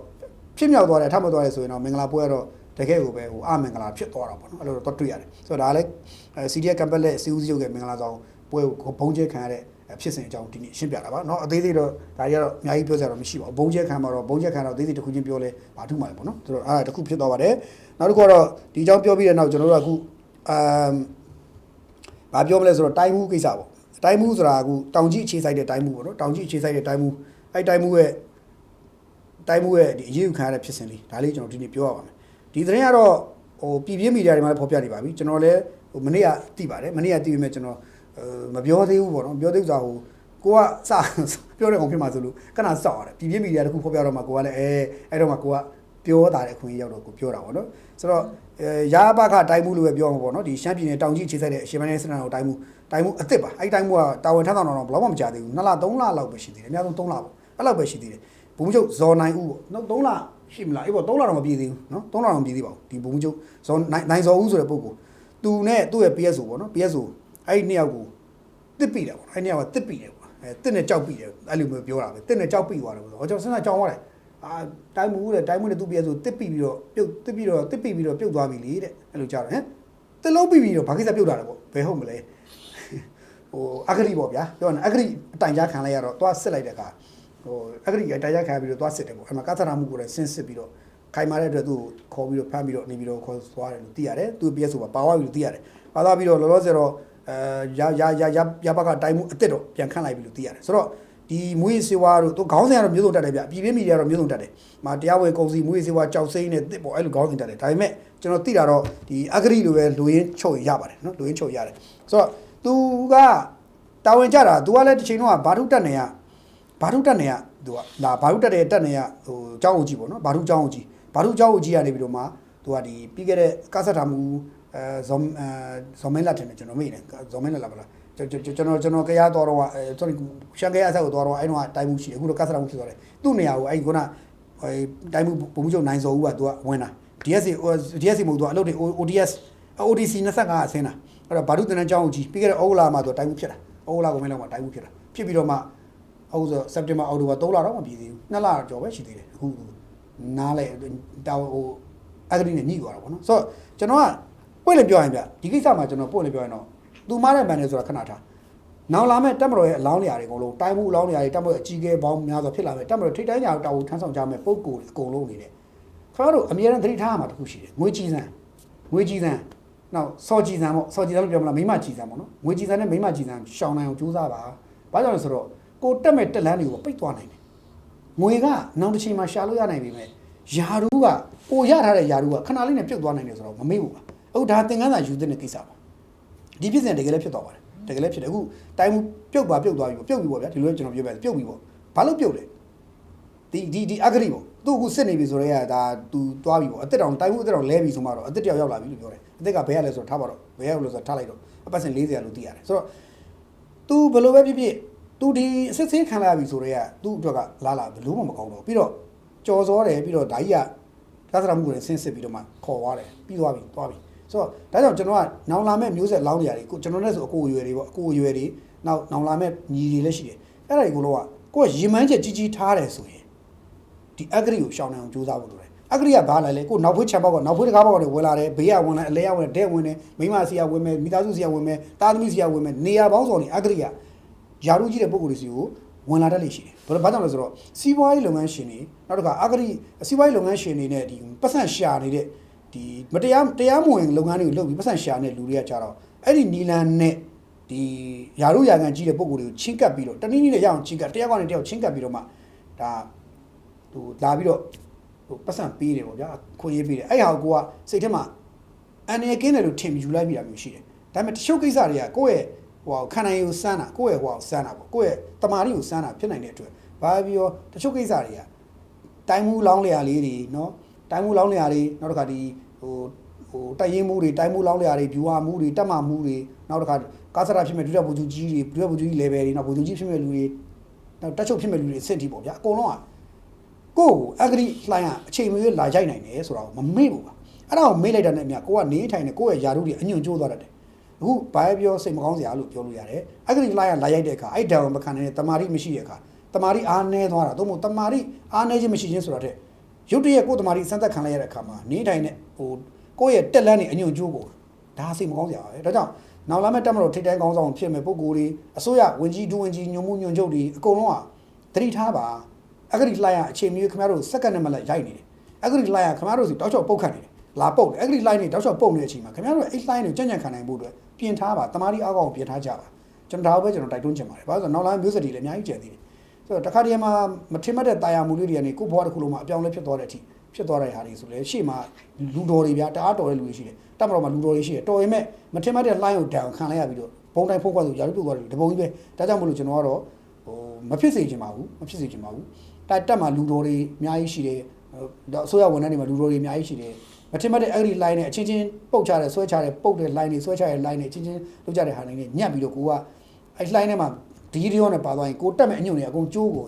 ဖြစ်မြောက်သွားတယ်အထမသွားတယ်ဆိုရင်တော့မင်္ဂလာပွဲကတော့ တကယ်ကိုပဲဟိုအမင်္ဂလာဖြစ်သွားတာပေါ့နော်အဲ့လိုတော့တွေ့ရတယ်ဆိုတော့ဒါလည်းအဲ CDF ကမ်ပက်လက်စီဦးစီးချုပ်ရဲ့မင်္ဂလာဆောင်ပွဲကိုဘုံကျဲခံရတဲ့ဖြစ်စဉ်အကြောင်းဒီနေ့ရှင်းပြတာပါเนาะအသေးသေးတော့ဒါကြီးကတော့အများကြီးပြောစရာတော့မရှိပါဘူးဘုံကျဲခံမှာတော့ဘုံကျဲခံတော့အသေးသေးတစ်ခုချင်းပြောလဲဘာထုမှလည်းပေါ့နော်ဆိုတော့အဲ့ဒါတစ်ခုဖြစ်သွားပါတယ်နောက်တစ်ခုကတော့ဒီအကြောင်းပြောပြီးတဲ့နောက်ကျွန်တော်တို့ကအခုအမ်ဘာပြောမလဲဆိုတော့တိုင်းမှုကိစ္စပေါ့တိုင်းမှုဆိုတာအခုတောင်ကြီးအခြေစိုက်တဲ့တိုင်းမှုပေါ့နော်တောင်ကြီးအခြေစိုက်တဲ့တိုင်းမှုအဲ့တိုင်းမှုရဲ့တိုင်းမှုရဲ့ဒီအရေးယူခံရတဲ့ဖြစ်စဉ်လေးဒါလေးကျွန်တော်ဒီနေ့ပြောရပါမယ် ် ဒီသတင်းကတော့ဟိုပြည်ပြင်းမီဒီယာတွေမှာလည်းဖော်ပြနေပါပြီကျွန်တော်လည်းဟိုမနေ့ကသိပါတယ်မနေ့ကသိပြီးမှကျွန်တော်မပြောသေးဘူးပေါ့နော်ပြောသေးဥစားဟိုကိုကစပြောတဲ့ကောင်ဖြစ်မှာဆိုလို့ခဏစောက်ရတယ်ပြည်ပြင်းမီဒီယာတခုဖော်ပြတော့မှကိုကလည်းအဲအဲ့တော့မှကိုကပြောတာတဲ့အခွင့်အရေးရောက်တော့ကိုပြောတာပေါ့နော်ဆိုတော့ရာဘကတိုင်းမှုလို့ပဲပြောမှာပေါ့နော်ဒီရှမ်းပြည်နယ်တောင်ကြီးခြေဆိုင်တဲ့အရှင်မင်းစနန်တော်တိုင်းမှုတိုင်းမှုအစ်စ်ပါအဲ့တိုင်းမှုကတာဝန်ထမ်းဆောင်တော့ဘယ်တော့မှမကြသေးဘူး2လ3လလောက်ပဲရှိသေးတယ်အများဆုံး3လပေါ့အဲ့လောက်ပဲရှိသေးတယ်ဘုံချုပ်ဇော်နိုင်ဦးပေါ့နော်3လ ရှိမလားအေးပေါ့3လတော့မပြည့်သေးဘူးနော်3လတော့မပြည့်သေးပါဘူးဒီဘုံချုပ်ဇော်နိုင်ဇော်ဦးဆိုတဲ့ပုဂ္ဂိုလ်သူနဲ့သူ့ရဲ့ PSO ပေါ့နော် PSO အဲ့ဒီနှစ်ယောက်ကိုတစ်ပိတယ်ပေါ့အဲ့ဒီကတစ်ပိတယ်ပေါ့အဲတစ်နဲ့ကြောက်ပိတယ်အဲ့လိုမျိုးပြောတာပဲတစ်နဲ့ကြောက်ပိသွားတယ်ပေါ့ဟောကျွန်တော်စဉ်းစားကြောင်းသွားတယ်အာတိုင်းမှုတဲ့တိုင်းမှုနဲ့သူ့ပြဲဆိုတစ်ပိပြီးတော့ပြုတ်တစ်ပြီးတော့တစ်ပိပြီးတော့ပြုတ်သွားပြီလေတဲ့အဲ့လိုကြားတယ်ဟမ်တစ်လုံးပိပြီးတော့ဘာကိစ္စပြုတ်တာလဲပေါ့ဘယ်ဟုတ်မလဲဟိုအဂရိပေါ့ဗျာပြောရင်အဂရိအတိုင်ကြားခံလိုက်ရတော့သွားစစ်လိုက်တဲ့အခါ ဟိုအဂရိအတိုင်ကြားခံပြီးတော့သွားစစ်တယ်ပေါ့အဲ့မှာကာသနာမှုကိုလည်းဆင်းစစ်ပြီးတော့ခိုင်မာတဲ့အတွက်သူ့ကိုခေါ်ပြီးတော့ဖမ်းပြီးတော့နေပြီးတော့ခေါ်သွားတယ်လို့သိရတယ်သူ့ပြဲဆိုပါပါဝါပြီးလို့သိရတယ်ပါသွားပြီးတော့လောလောဆယ်တော့အဲရရရရရဘကတိုင်းမှုအစ်စ်တော့ပြန်ခန့်လိုက်ပြီလို့သိရတယ်ဆိုတော့ဒီမွေးစေဝါတို့သူခေါင်းစဉ်ကတော့မျိုးစုံတက်တယ်ဗျပြည်ပြင်းမီဒီယာတော့မျိုးစုံတက်တယ်မာတရားဝယ်ကုန်စီမွေးစေဝါကြောက်စိမ့်နဲ့တစ်ပေါ့အဲ့လိုခေါင်းစဉ်တက်တယ်ဒါပေမဲ့ကျွန်တော်သိတာတော့ဒီအဂရိလိုပဲလူရင်းချုပ်ရပါတယ်နော်လူရင်းချုပ်ရတယ်ဆိုတော့သူကတာဝန်ကြတာသူကလည်းတစ်ချိန်တော့ဘာထုတက်နေရ ဘာထုတက်နေရသူကဒါဘာထုတက်တဲ့တက်နေရဟိုเจ้าအုပ်ကြီးပေါ့နော်ဘာထုเจ้าအုပ်ကြီးဘာထုเจ้าအုပ်ကြီးကနေပြီးတော့မှသူကဒီပြီးခဲ့တဲ့ကဆက်ထားမှုအဲဇော်အဲဇော်မင်းလက်ထင်တယ်ကျွန်တော်မေ့တယ်ဇော်မင်းလက်လာပါလားကျွန်တော်ကျွန်တော်ကျွန်တော်ကြရတော်တော့အဲ sorry ရှန်ကရအဆက်ကိုတော်တော့အဲ့တော့တိုင်မှုရှိတယ်အခုတော့ကဆက်ထားမှုဖြစ်သွားတယ်သူ့နေရာကိုအဲ့ခုနဟိုတိုင်မှုပုံမှုချုပ်နိုင်စော်ဦးကသူကဝင်တာ DSC DSC မဟုတ်သူကအလုပ်တွေ ODS ODC 25အဆင်းတာအဲ့တော့ဘာလို့တန်းချောင်းကြီးပြီးခဲ့တဲ့ဩဂုလာမှာသူတိုင်မှုဖြစ်တာဩဂုလာကိုမင်းလောက်မှာတိုင်မှုဖြစ်တာဖြစ်ပြီးတော့မှ အခုဆိုစက်တင်ဘာအောက်တိုဘာ3လတော့မပြည့်သေးဘူး2လကျော်ပဲရှိသေးတယ်အခုနားလဲတောင်ဟိုအဂရိနဲ့ညှိသွားတာပေါ့နော်ဆိုတော့ကျွန်တော်ကပွင့်လေပြောရင်ဗျဒီကိစ္စမှာကျွန်တော်ပွင့်လေပြောရင်တော့သူမားတဲ့မန်နေဆိုတာခဏထားနောက်လာမဲ့တက်မတော်ရဲ့အလောင်းနေရာတွေအကုန်လုံးတိုင်းမှုအလောင်းနေရာတွေတက်မတော်အကြီးကဲပေါင်းများစွာဖြစ်လာမယ်တက်မတော်ထိတ်တိုင်းညာတာဝန်ထမ်းဆောင်ကြမယ်ပုံကိုယ်အကုန်လုံးနေတယ်ခင်ဗျားတို့အမြဲတမ်းသတိထားရမှာတစ်ခုရှိတယ်ငွေကြီးစံငွေကြီးစံနောက်စော်ကြီးစံပေါ့စော်ကြီးစံလို့ပြောမလားမိမကြီးစံပေါ့နော်ငွေကြီးစံနဲ့မိမကြီးစံရှောင်းနိုင်အောင်ကြိုးစားပါဘာကြောင့်လဲဆိုတော့ ကိုတက်မဲ့တက်လန်းတွေကိုပိတ်သွားနိုင်တယ်ငွေကနောက်တစ်ချိန်မှာရှာလို့ရနိုင်ပြီမဲ့ယာရူးကကိုရထားတဲ့ယာရူးကခဏလေးနဲ့ပြုတ်သွားနိုင်တယ်ဆိုတော့မမေ့ဘူးပါအခုဒါသင်္ကန်းစာယူတဲ့ကိစ္စပါဒီဖြစ်စဉ်တကယ်လည်းဖြစ်သွားပါတယ်တကယ်လည်းဖြစ်တယ်အခုတိုင်းမှုပြုတ်သွားပြုတ်သွားပြီပေါ့ပြုတ်ပြီပေါ့ဗျာဒီလိုကျွန်တော်ပြောပြတယ်ပြုတ်ပြီပေါ့ဘာလို့ပြုတ်လဲဒီဒီဒီအဂရိပေါ့သူ့အခုစစ်နေပြီဆိုတော့ရဒါသူသွားပြီပေါ့အစ်စ်တောင်တိုင်းမှုအစ်စ်တောင်လဲပြီဆိုမှတော့အစ်စ်တယောက်ရောက်လာပြီလို့ပြောတယ်အစ်စ်ကဘယ်ရလဲဆိုတော့ထားပါတော့ဘယ်ရလို့ဆိုတော့ထားလိုက်တော့အပတ်စဉ်40လို့သိရတယ်ဆိုတော့ तू ဘယ်လိုပဲဖြစ်ဖြစ် तू ဒီအစစ်စင်းခံလာပြီဆိုတော့ရသူ့အတွက်ကလာလာဘယ်လို့မှမကောင်းတော့ပြီးတော့ကြော်စောတယ်ပြီးတော့ဓာကြီးကသစ္စာမှုကိုလည်းဆင်းစစ်ပြီးတော့မှခေါ်သွားတယ်ပြီးသွားပြီသွားပြီဆိုတော့ဒါကြောင့်ကျွန်တော်ကနောင်လာမဲ့မျိုးဆက်လောင်းနေရတယ်ကိုကျွန်တော်နဲ့ဆိုအကိုအရွယ်တွေပေါ့အကိုအရွယ်တွေနောက်နောင်လာမဲ့ညီတွေလည်းရှိတယ်အဲ့ဒါတွေကိုတော့ကိုကရီမန်းချက်ကြီးကြီးထားတယ်ဆိုရင်ဒီအဂရိကိုရှောင်းနေအောင်ကြိုးစားဖို့လိုတယ်အဂရိကဘာလဲလဲကိုနောက်ဖွေးချန်ပေါက်ကနောက်ဖွေးတကားပေါက်ကနေဝင်လာတယ်ဘေးကဝင်လာအလဲကဝင်တဲ့ဝင်တယ်မိမစီကဝင်မယ်မိသားစုစီကဝင်မယ်တာသမီစီကဝင်မယ်နေရာပေါင်းစုံနေအဂရိက ယာရုကြီးတဲ့ပုံကိုယ်တွေစီကိုဝင်လာတတ်လိမ့်ရှိတယ်ဘာလို့ဘာကြောင့်လဲဆိုတော့စီးပွားရေးလုပ်ငန်းရှင်တွေနောက်တစ်ခါအဂရိစီးပွားရေးလုပ်ငန်းရှင်တွေနဲ့ဒီပတ်စံရှာနေတဲ့ဒီမတရားတရားမဝင်လုပ်ငန်းတွေကိုလုပ်ပြီးပတ်စံရှာနေတဲ့လူတွေကကြတော့အဲ့ဒီနီလန်နဲ့ဒီယာရုယာကန်ကြီးတဲ့ပုံကိုယ်တွေကိုချင်းကပ်ပြီးတော့တနည်းနည်းနဲ့ရအောင်ချင်းကပ်တရားကနေတယောက်ချင်းကပ်ပြီးတော့မှဒါသူလာပြီးတော့ဟဟိုပတ်စံပေးတယ်ပေါ့ဗျာခွင့်ရေးပေးတယ်အဲ့ဟာကိုကစိတ်ထဲမှာအန်ရကင်းတယ်လို့ထင်ယူလိုက်မိတာမျိုးရှိတယ်ဒါပေမဲ့တချို့ကိစ္စတွေကကိုယ့်ရဲ့ ဟိုခန္ဓာရည်ကိုစမ်းတာကိုယ့်ရဲ့ဟိုစမ်းတာပေါ့ကိုယ့်ရဲ့တမာရီကိုစမ်းတာဖြစ်နိုင်တဲ့အတွက်ဘာပြီးတော့တချို့ကိစ္စတွေကတိုင်းမှုလောင်းလျာလေးတွေနော်တိုင်းမှုလောင်းလျာလေးနောက်တစ်ခါဒီဟိုဟိုတိုက်ရင်မှုတွေတိုင်းမှုလောင်းလျာတွေ view မှုတွေတက်မှမှုတွေနောက်တစ်ခါကားစရာဖြစ်မဲ့ဒုတိယဘူဂျူကြီးတွေဒုတိယဘူဂျူကြီး level တွေနောက်ဘူဂျူကြီးဖြစ်မဲ့လူတွေနောက်တက်ချုပ်ဖြစ်မဲ့လူတွေအဆင့်ထိပေါ့ဗျာအကုန်လုံးကကိုယ့်ကိုအဂရိလှိုင်းကအချိန်မရွေးလာရိုက်နိုင်တယ်ဆိုတာကိုမမေ့ဘူးပါအဲ့ဒါကိုမေ့လိုက်တာနဲ့အမြကိုကနေထိုင်နေကိုယ့်ရဲ့ယာရုတွေအညွန့်ကျိုးသွားတတ်တယ် အခုဘာပဲပြောစိတ်မကောင်းစရာလို့ပြောလို့ရတယ်အဂရိလှိုင်းကလာရိုက်တဲ့အခါအဲ့ဒဏ်ကိုမခံနိုင်တဲ့တမာတိမရှိတဲ့အခါတမာတိအားနည်းသွားတာသို့မဟုတ်တမာတိအားနည်းခြင်းမရှိခြင်းဆိုတာတဲ့ရုပ်တရက်ကိုယ်တမာတိစမ်းသက်ခံလိုက်ရတဲ့အခါမှာနေထိုင်နေဟိုကိုယ့်ရဲ့တက်လန်းနေအညွန့်ကျိုးကိုဒါစိတ်မကောင်းစရာပဲဒါကြောင့်နောက်လာမဲ့တက်မလို့ထိတ်တန်းကောင်းဆောင်ဖြစ်မဲ့ပုံကိုယ်တွေအစိုးရဝင်ကြီးဒူဝင်ကြီးညွန်မှုညွန်ချုပ်တွေအကုန်လုံးကသတိထားပါအဂရိလှိုင်းရအချိန်မျိုးခင်ဗျားတို့စက္ကန့်နဲ့မလက်ရိုက်နေတယ်အဂရိလှိုင်းရခင်ဗျားတို့စီတောက်ချောက်ပုတ်ခတ်နေတယ်လာပုတ်တယ်အဂရိလှိုင်းနေတောက်ချောက်ပုတ်နေတဲ့အချိန်မှာခင်ဗျားတို့အဲ့လှိုင်းကိုကြံ့ကြံ့ခံနိုင်ဖို့အတွက် ပြင်ထားပါတမာတိအားကောင်းကိုပြင်ထားကြပါကျွန်တော်ဒါပဲကျွန်တော်တိုက်တွန်းချင်ပါတယ်ဘာလို့လဲဆိုတော့နောက်လာမျိုးစတီလည်းအများကြီးကျန်သေးတယ်ဆိုတော့တခါတည်းမှာမထင်မှတ်တဲ့တာယာမှုလေးတွေကနေကိုယ့်ဘဝတစ်ခုလုံးမှာအပြောင်းလဲဖြစ်သွားတဲ့အထိဖြစ်သွားတဲ့ဟာတွေဆိုလဲရှေ့မှာလူတော်တွေဗျာတအားတော်တဲ့လူတွေရှိတယ်တက်မတော်မှာလူတော်တွေရှိတယ်တော်ရင်မဲ့မထင်မှတ်တဲ့လှိုင်းကိုတန်ခံလိုက်ရပြီးတော့ဘုံတိုင်းဖုတ်ခွက်ဆိုရာလူပြုတ်သွားတယ်တပုံကြီးပဲဒါကြောင့်မလို့ကျွန်တော်ကတော့ဟိုမဖြစ်စေချင်ပါဘူးမဖြစ်စေချင်ပါဘူးတိုက်တက်မှာလူတော်တွေအများကြီးရှိတယ်အစိုးရဝန်ထမ်းတွေမှာလူတော်တွေအများကြီးရှိတယ် မထင်မှတ်တဲ့အဲ့ဒီ line နဲ့အချင်းချင်းပုတ်ချတဲ့ဆွဲချတဲ့ပုတ်တဲ့ line တွေဆွဲချတဲ့ line တွေအချင်းချင်းလုပ်ကြတဲ့ဟာတွေနဲ့ညှက်ပြီးတော့ကိုကအဲ့ line ထဲမှာဒီရီရောနဲ့ပါသွားရင်ကိုတက်မဲ့အညွန့်တွေအကုန်ကျိုးကို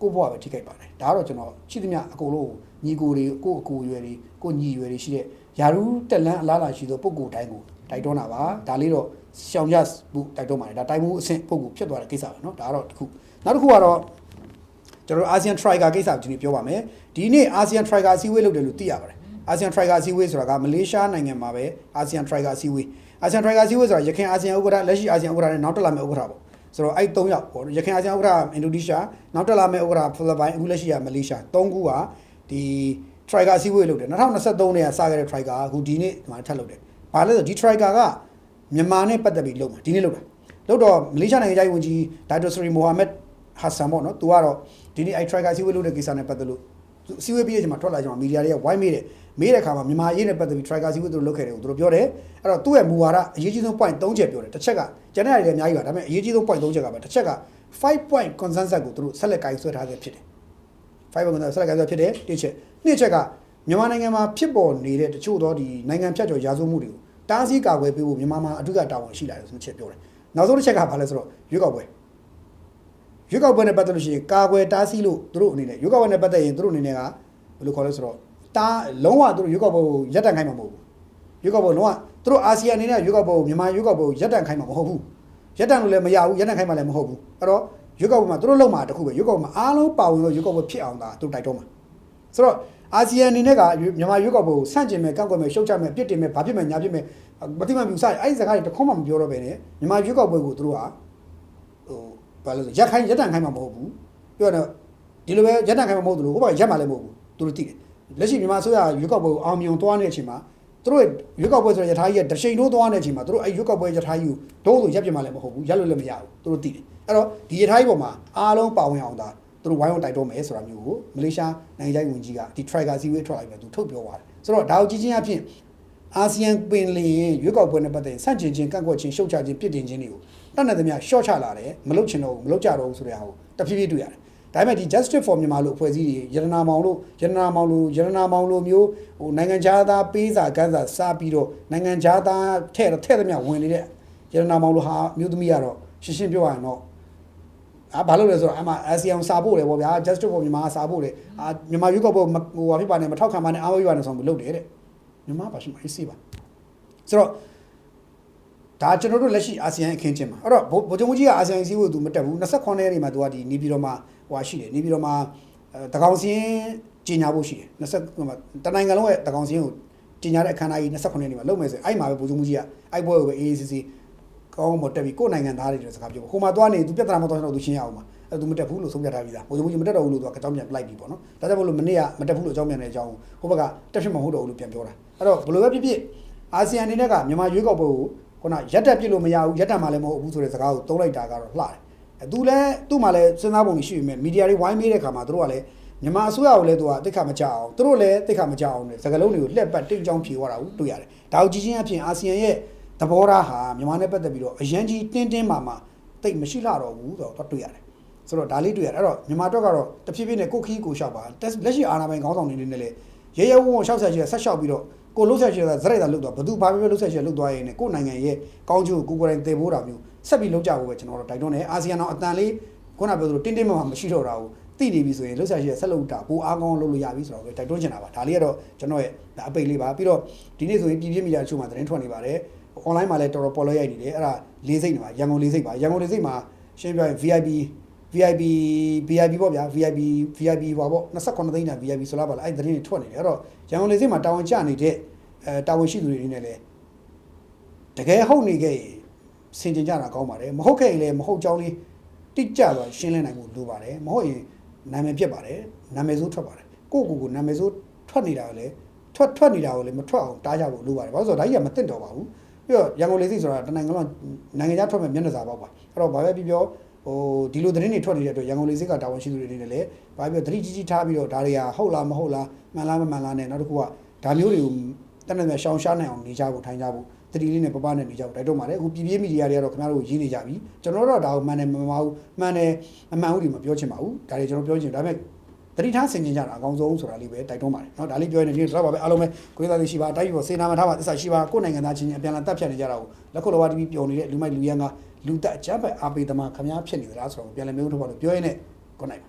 ကိုဘွားပဲထိခိုက်ပါတယ်ဒါကတော့ကျွန်တော်ရှိသမျှအကုန်လုံးညီကိုတွေကိုအကူရွယ်တွေကိုညီရွယ်တွေရှိတဲ့ယာရုတက်လန်းအလားလာရှိသောပုံကိုယ်တိုင်းကိုတိုက်တွန်းတာပါဒါလေးတော့ရှောင်ရမှုတိုက်တွန်းပါတယ်ဒါတိုင်းမှုအဆင့်ပုံကိုဖြစ်သွားတဲ့ကိစ္စပဲเนาะဒါကတော့တစ်ခုနောက်တစ်ခုကတော့ ကျွန်တော်အာဆီယံ Trigger ကိစ္စကိုဒီနေ့ပြောပါမယ်ဒီနေ့အာဆီယံ Trigger အစည်းအဝေးလုပ်တယ်လို့သိရပါတယ် အာဆီယံ Trigger အစည်းအဝေးဆိုတာကမလေးရှားနိုင်ငံမှာပဲအာဆီယံ Trigger အစည်းအဝေးအာဆီယံ Trigger အစည်းအဝေးဆိုတာရခိုင်အာဆီယံဥက္ကဋ္ဌလက်ရှိအာဆီယံဥက္ကဋ္ဌနဲ့နောက်တက်လာမယ့်ဥက္ကဋ္ဌပေါ့ဆိုတော့အဲ့၃ယောက်ပေါ့ရခိုင်အာဆီယံဥက္ကဋ္ဌအင်ဒိုနီးရှားနောက်တက်လာမယ့်ဥက္ကဋ္ဌဖိလစ်ပိုင်အခုလက်ရှိကမလေးရှား၃ခုကဒီ Trigger အစည်းအဝေးလုပ်တယ်2023နဲ့စခဲ့တဲ့ Trigger အခုဒီနေ့ဒီမှာထပ်လုပ်တယ်ဘာလဲဆိုဒီ Trigger ကမြန်မာနဲ့ပတ်သက်ပြီးလုပ်မှာဒီနေ့လုပ်တာလုပ်တော့မလေးရှားနိုင်ငံသားဝန်ကြီးဒေါက်တာစရီမိုဟာမက်ဟာဆန်ပေါ့နော်သူကတော့ဒီနေ့အဲ့ Trigger စီဝေးလုပ်တဲ့ကိစ္စနဲ့ပတ်သက်လို့ စီဝေးပြီးတဲ့အချိန်မှာထွက်လာကြမှာမီဒီယာတွေကဝိုင်းမေးတယ်မေးတဲ့အခါမှာမြန်မာရေးနဲ့ပတ်သက်ပြီး Trigger စီဝေးသူတို့လုပ်ခဲ့တယ်ကိုသူတို့ပြောတယ်အဲ့တော့သူ့ရဲ့မူဝါဒအရေးကြီးဆုံး point 3ချက်ပြောတယ်တစ်ချက်ကကျန်တဲ့နေရာတွေအများကြီးပါဒါပေမဲ့အရေးကြီးဆုံး point 3ချက်ကပဲတစ်ချက်က5 point consensus ကိုသူတို့ဆက်လက်ကင်ဆွဲထားခဲ့ဖြစ်တယ်5 point consensus ဆက်လက်ကင်ဆွဲဖြစ်တယ်တစ်ချက်နှစ်ချက်ကမြန်မာနိုင်ငံမှာဖြစ်ပေါ်နေတဲ့တချို့သောဒီနိုင်ငံဖြတ်ကျော်ရာဇဝမှုတွေကိုတားဆီးကာကွယ်ပေးဖို့မြန်မာမှာအထူးကတာဝန်ရှိလာတယ်ဆိုတဲ့ချက်ပြောတယ်နောက်ဆုံးတစ်ချက်ကဘာလဲဆိုတော့ရွေးကောက်ပွဲ ရွေးကောက်ပွဲနဲ့ပတ်သက်လို့ရှိရင်ကာကွယ်တားဆီးလို့သူတို့အနေနဲ့ရွေးကောက်ပွဲနဲ့ပတ်သက်ရင်သူတို့အနေနဲ့ကဘယ်လိုခေါ်လဲဆိုတော့တားလုံးဝသူတို့ရွေးကောက်ပွဲကိုရပ်တန့်ခိုင်းမှာမဟုတ်ဘူးရွေးကောက်ပွဲလုံးဝသူတို့အာဆီယံအနေနဲ့ရွေးကောက်ပွဲကိုမြန်မာရွေးကောက်ပွဲကိုရပ်တန့်ခိုင်းမှာမဟုတ်ဘူးရပ်တန့်လို့လည်းမရဘူးရပ်တန့်ခိုင်းမှာလည်းမဟုတ်ဘူးအဲ့တော့ရွေးကောက်ပွဲမှာသူတို့လုံးမှာတခုပဲရွေးကောက်ပွဲမှာအားလုံးပါဝင်လို့ရွေးကောက်ပွဲဖြစ်အောင်သာသူတို့တိုက်တွန်းမှာဆိုတော့အာဆီယံအနေနဲ့ကမြန်မာရွေးကောက်ပွဲကိုဆန့်ကျင်မဲ့ကန့်ကွက်မဲ့ရှုတ်ချမဲ့ပြစ်တင်မဲ့ဘာဖြစ်မဲ့ညာဖြစ်မဲ့မတိမမြူစားအဲ့ဒီစကားတွေတခုမှမပြောတော့ပဲねမြန်မာရွေးကောက်ပွဲကိုသူတို့ကဟို ဘာလို့လဲဆိုရက်ခိုင်းရက်တန်ခိုင်းမှာမဟုတ်ဘူးပြောတော့ဒီလိုပဲရက်တန်ခိုင်းမှာမဟုတ်ဘူးလို့ဟိုဘက်ရက်မှာလည်းမဟုတ်ဘူးသူတို့သိတယ်လက်ရှိမြန်မာအစိုးရရွေးကောက်ပွဲကိုအောင်မြင်သွားတဲ့အချိန်မှာသူတို့ရွေးကောက်ပွဲဆိုတဲ့ရထားကြီးကတရှိန်တို့သွားတဲ့အချိန်မှာသူတို့အဲရွေးကောက်ပွဲရထားကြီးကိုဒုံးဆိုရက်ပြမှာလည်းမဟုတ်ဘူးရက်လို့လည်းမရဘူးသူတို့သိတယ်အဲ့တော့ဒီရထားကြီးပေါ်မှာအားလုံးပါဝင်အောင်သာသူတို့ဝိုင်းဝန်းတိုက်တော့မယ်ဆိုတာမျိုးကိုမလေးရှားနိုင်ငံခြားရေးဝန်ကြီးကဒီ Trigger စီဝေးထွက်လိုက်မယ်သူထုတ်ပြောသွားတယ်ဆိုတော့ဒါကိုကြည့်ချင်းအဖြစ်အာဆီယံပင်လင်ရွေးကောက်ပွဲနဲ့ပတ်သက်ရင်ဆန့်ကျင်ခြင်းကန့်ကွက်ခြင်းရှုတ်ချခြင်းပြစ်တင်ခြင်းတွေကို တတ်နိုင်သမျှရှော့ချလာတယ်မလုပ်ချင်တော့ဘူးမလုပ်ကြတော့ဘူးဆိုတဲ့ဟာကိုတဖြည်းဖြည်းတွေ့ရတယ်ဒါပေမဲ့ဒီ justice for မြန်မာလို့အဖွဲ့အစည်းတွေရတနာမောင်လို့ရတနာမောင်လို့ရတနာမောင်လို့မျိုးဟိုနိုင်ငံခြားသားပေးစာကမ်းစာစားပြီးတော့နိုင်ငံခြားသားထဲ့ထဲ့သမျှဝင်နေတဲ့ရတနာမောင်လို့ဟာမျိုးသမီးကတော့ရှင်းရှင်းပြောရရင်တော့အာဘာလို့လဲဆိုတော့အမှအာဆီယံစာဖို့လေပေါ့ဗျာ justice for မြန်မာစာဖို့လေအာမြန်မာရွေးကောက်ပွဲဟိုဟာဖြစ်ပါနဲ့မထောက်ခံပါနဲ့အားမပြပါနဲ့ဆိုပြီးလုပ်တယ်တဲ့မြန်မာပါရှိမှာအေးစီပါဆိုတော့ ဒါကျွန်တော်တို့လက်ရှိအာဆီယံအခင်းချင်းမှာအဲ့တော့ဗိုလ်ချုပ်ကြီးကအာဆီယံအစည်းအဝေးသူမတက်ဘူး28ရက်နေ့မှာသူကဒီနေပြည်တော်မှာဟိုဟာရှိတယ်နေပြည်တော်မှာတကောင်စင်းကြီးညာဖို့ရှိတယ်20တနိုင်ငံလုံးရဲ့တကောင်စင်းကိုကြီးညာတဲ့အခမ်းအနားကြီး28ရက်နေ့မှာလုပ်မယ်ဆိုအဲ့မှာပဲဗိုလ်ချုပ်ကြီးကအဲ့ပွဲကိုပဲ AACC ကောင်းမတက်ပြီးကိုယ်နိုင်ငံသားတွေတဲ့စကားပြောဟိုမှာသွားနေသူပြဿနာမတော်တော့သူရှင်းရအောင်ပါအဲ့သူမတက်ဘူးလို့ဆုံးဖြတ်ထားပြီးသားဗိုလ်ချုပ်ကြီးမတက်တော့ဘူးလို့သူကအကြောင်းပြန်လိုက်ပြီပေါ့နော်ဒါကြောင့်မလို့မနေ့ကမတက်ဘူးလို့အကြောင်းပြန်တဲ့အကြောင်းဟိုဘက်ကတက်ဖြစ်မဟုတ်တော့ဘူးလို့ပြန်ပြောတာအဲ့တော့ဘယ်လိုပဲဖြစ်ဖြစ်အာဆီယံအနေနဲ့ကမြန်မာရွေးကောက်ပွဲကို ခုနရက်တက်ပြစ်လို့မရဘူးရက်တက်မှလည်းမဟုတ်ဘူးဆိုတဲ့စကားကိုသုံးလိုက်တာကတော့လှတယ်အဲသူလည်းသူ့မှာလည်းစဉ်းစားပုံရှိပြီမဲ့မီဒီယာတွေဝိုင်းမေးတဲ့ခါမှာတို့ကလည်းမြန်မာအစိုးရကိုလည်းသူကတိတ်ခါမကြအောင်သူတို့လည်းတိတ်ခါမကြအောင်လေစကလုံးတွေကိုလှက်ပတ်တိတ်ကြောင်းဖြေသွားတာကိုတွေ့ရတယ်ဒါကိုကြည့်ချင်းအပြင်အာဆီယံရဲ့သဘောထားဟာမြန်မာနဲ့ပတ်သက်ပြီးတော့အရန်ကြီးတင်းတင်းမာမာတိတ်မရှိလာတော့ဘူးဆိုတော့တွေ့ရတယ်ဆိုတော့ဒါလေးတွေ့ရတယ်အဲ့တော့မြန်မာတော့ကတော့တဖြည်းဖြည်းနဲ့ကိုခီးကိုလျှောက်ပါတက်လက်ရှိအာဏာပိုင်ခေါင်းဆောင်တွေနဲ့လည်းရဲရဲဝုန်းဝုန်းရှောက်ဆက်ချင်ဆက်လျှောက်ပြီးတော့ ကိုလှုပ်ဆက်ချင်တာဇရက်တာလှုပ်သွားဘသူဘာပဲပဲလှုပ်ဆက်ချင်လှုပ်သွားရင်လည်းကိုယ့်နိုင်ငံရဲ့ကောင်းကျိုးကိုကိုယ်ကိုယ်တိုင်တည်ဖို့တာမျိုးဆက်ပြီးလှုပ်ကြဖို့ပဲကျွန်တော်တို့တိုက်တွန်းတယ်အာဆီယံတော့အတန်လေးခုနပြောသလိုတင်းတင်းမာမာမရှိတော့တာကိုသိနေပြီဆိုရင်လှုပ်ဆက်ချင်ဆက်လှုပ်တာပိုအားကောင်းလုပ်လို့ရပြီဆိုတော့ပဲတိုက်တွန်းချင်တာပါဒါလေးကတော့ကျွန်တော်ရဲ့ဒါအပိတ်လေးပါပြီးတော့ဒီနေ့ဆိုရင်ပြည်ပြည့်မီဒီယာချို့မှာသတင်းထွက်နေပါတယ် online မှာလည်းတော်တော်ပေါ်လို့ရိုက်နေတယ်အဲ့ဒါလေးစိတ်နေပါရန်ကုန်လေးစိတ်ပါရန်ကုန်လေးစိတ်မှာရှင်းပြရင် VIP VIP VIP ပေါ့ဗျာ VIP VIP ဟောပေါ့29သိန်းတာ VIP ဆိုလားပါလားအဲ့သတင်းတွေထွက်နေတယ်အဲ့တော့ရန်ကုန်လေးစိတ်မှာတာဝန်ကျနေတဲ့ အဲတာဝန်ရှိသူတွေအနေနဲ့လည်းတကယ်ဟုတ်နေခဲ့ရင်ဆင်ကျင်ကြတာကောင်းပါတယ်မဟုတ်ခဲ့ရင်လည်းမဟုတ်ကြောင်းလေးတိကျသွားရှင်းလင်းနိုင်ဖို့လိုပါတယ်မဟုတ်ရင်နာမည်ပြက်ပါတယ်နာမည်ဆိုးထွက်ပါတယ်ကိုယ့်ကိုယ်ကိုနာမည်ဆိုးထွက်နေတာကိုလည်းထွက်ထွက်နေတာကိုလည်းမထွက်အောင်တားကြဖို့လိုပါတယ်ဘာလို့ဆိုတော့ဒါကြီးကမသိတော့ပါဘူးပြီးတော့ရန်ကုန်လေစိတ်ဆိုတာတနိုင်ငံလုံးနိုင်ငံခြားထွက်မဲ့မျက်နှာစာပေါက်ပါအဲ့တော့ဘာပဲပြောပြောဟိုဒီလိုသတင်းတွေထွက်နေတဲ့အတွက်ရန်ကုန်လေစိတ်ကတာဝန်ရှိသူတွေအနေနဲ့လည်းဘာပဲပြောသတိကြီးကြီးထားပြီးတော့ဒါတွေကဟုတ်လားမဟုတ်လားမှန်လားမမှန်လားနဲ့နောက်တစ်ခုကဒါမျိုးတွေကို တနက်နေ့ရှောင်ရှားနိုင်အောင်နေကြဖို့ထိုင်ကြဖို့တတိလေးနဲ့ပပနဲ့နေကြဖို့တိုက်တော့ပါတယ်အခုပြည်ပြည့်မီဒီယာတွေကတော့ခင်ဗျားတို့ရေးနေကြပြီကျွန်တော်တို့တော့ဒါကိုမှန်တယ်မမှန်ဘူးမှန်တယ်အမှန်ဦးတွေမပြောချင်ပါဘူးဒါတွေကျွန်တော်ပြောချင်ဒါပေမဲ့တတိထားဆင်ကျင်ကြတာအကောင်းဆုံးဆိုတာလေးပဲတိုက်တွန်းပါတယ်เนาะဒါလေးပြောရင်ဒီတော့ပါပဲအားလုံးပဲကိုယ်သားလေးရှိပါတိုက်ပြီးတော့စေနာမထားပါသစ္စာရှိပါကိုယ်နိုင်ငံသားချင်းချင်းအပြန်အလှန်တပ်ဖြတ်နေကြတာကိုလက်ခုပ်တော်ဝါတီဗီပျော်နေတဲ့လူမိုက်လူရန်ကလူတက်အကြမ်းဖက်အားပေးသမားခမားဖြစ်နေသလားဆိုတော့ပြန်လည်မျိုးထုတ်ပါလို့ပြောရင်းနဲ့ကိုနိုင်ပါ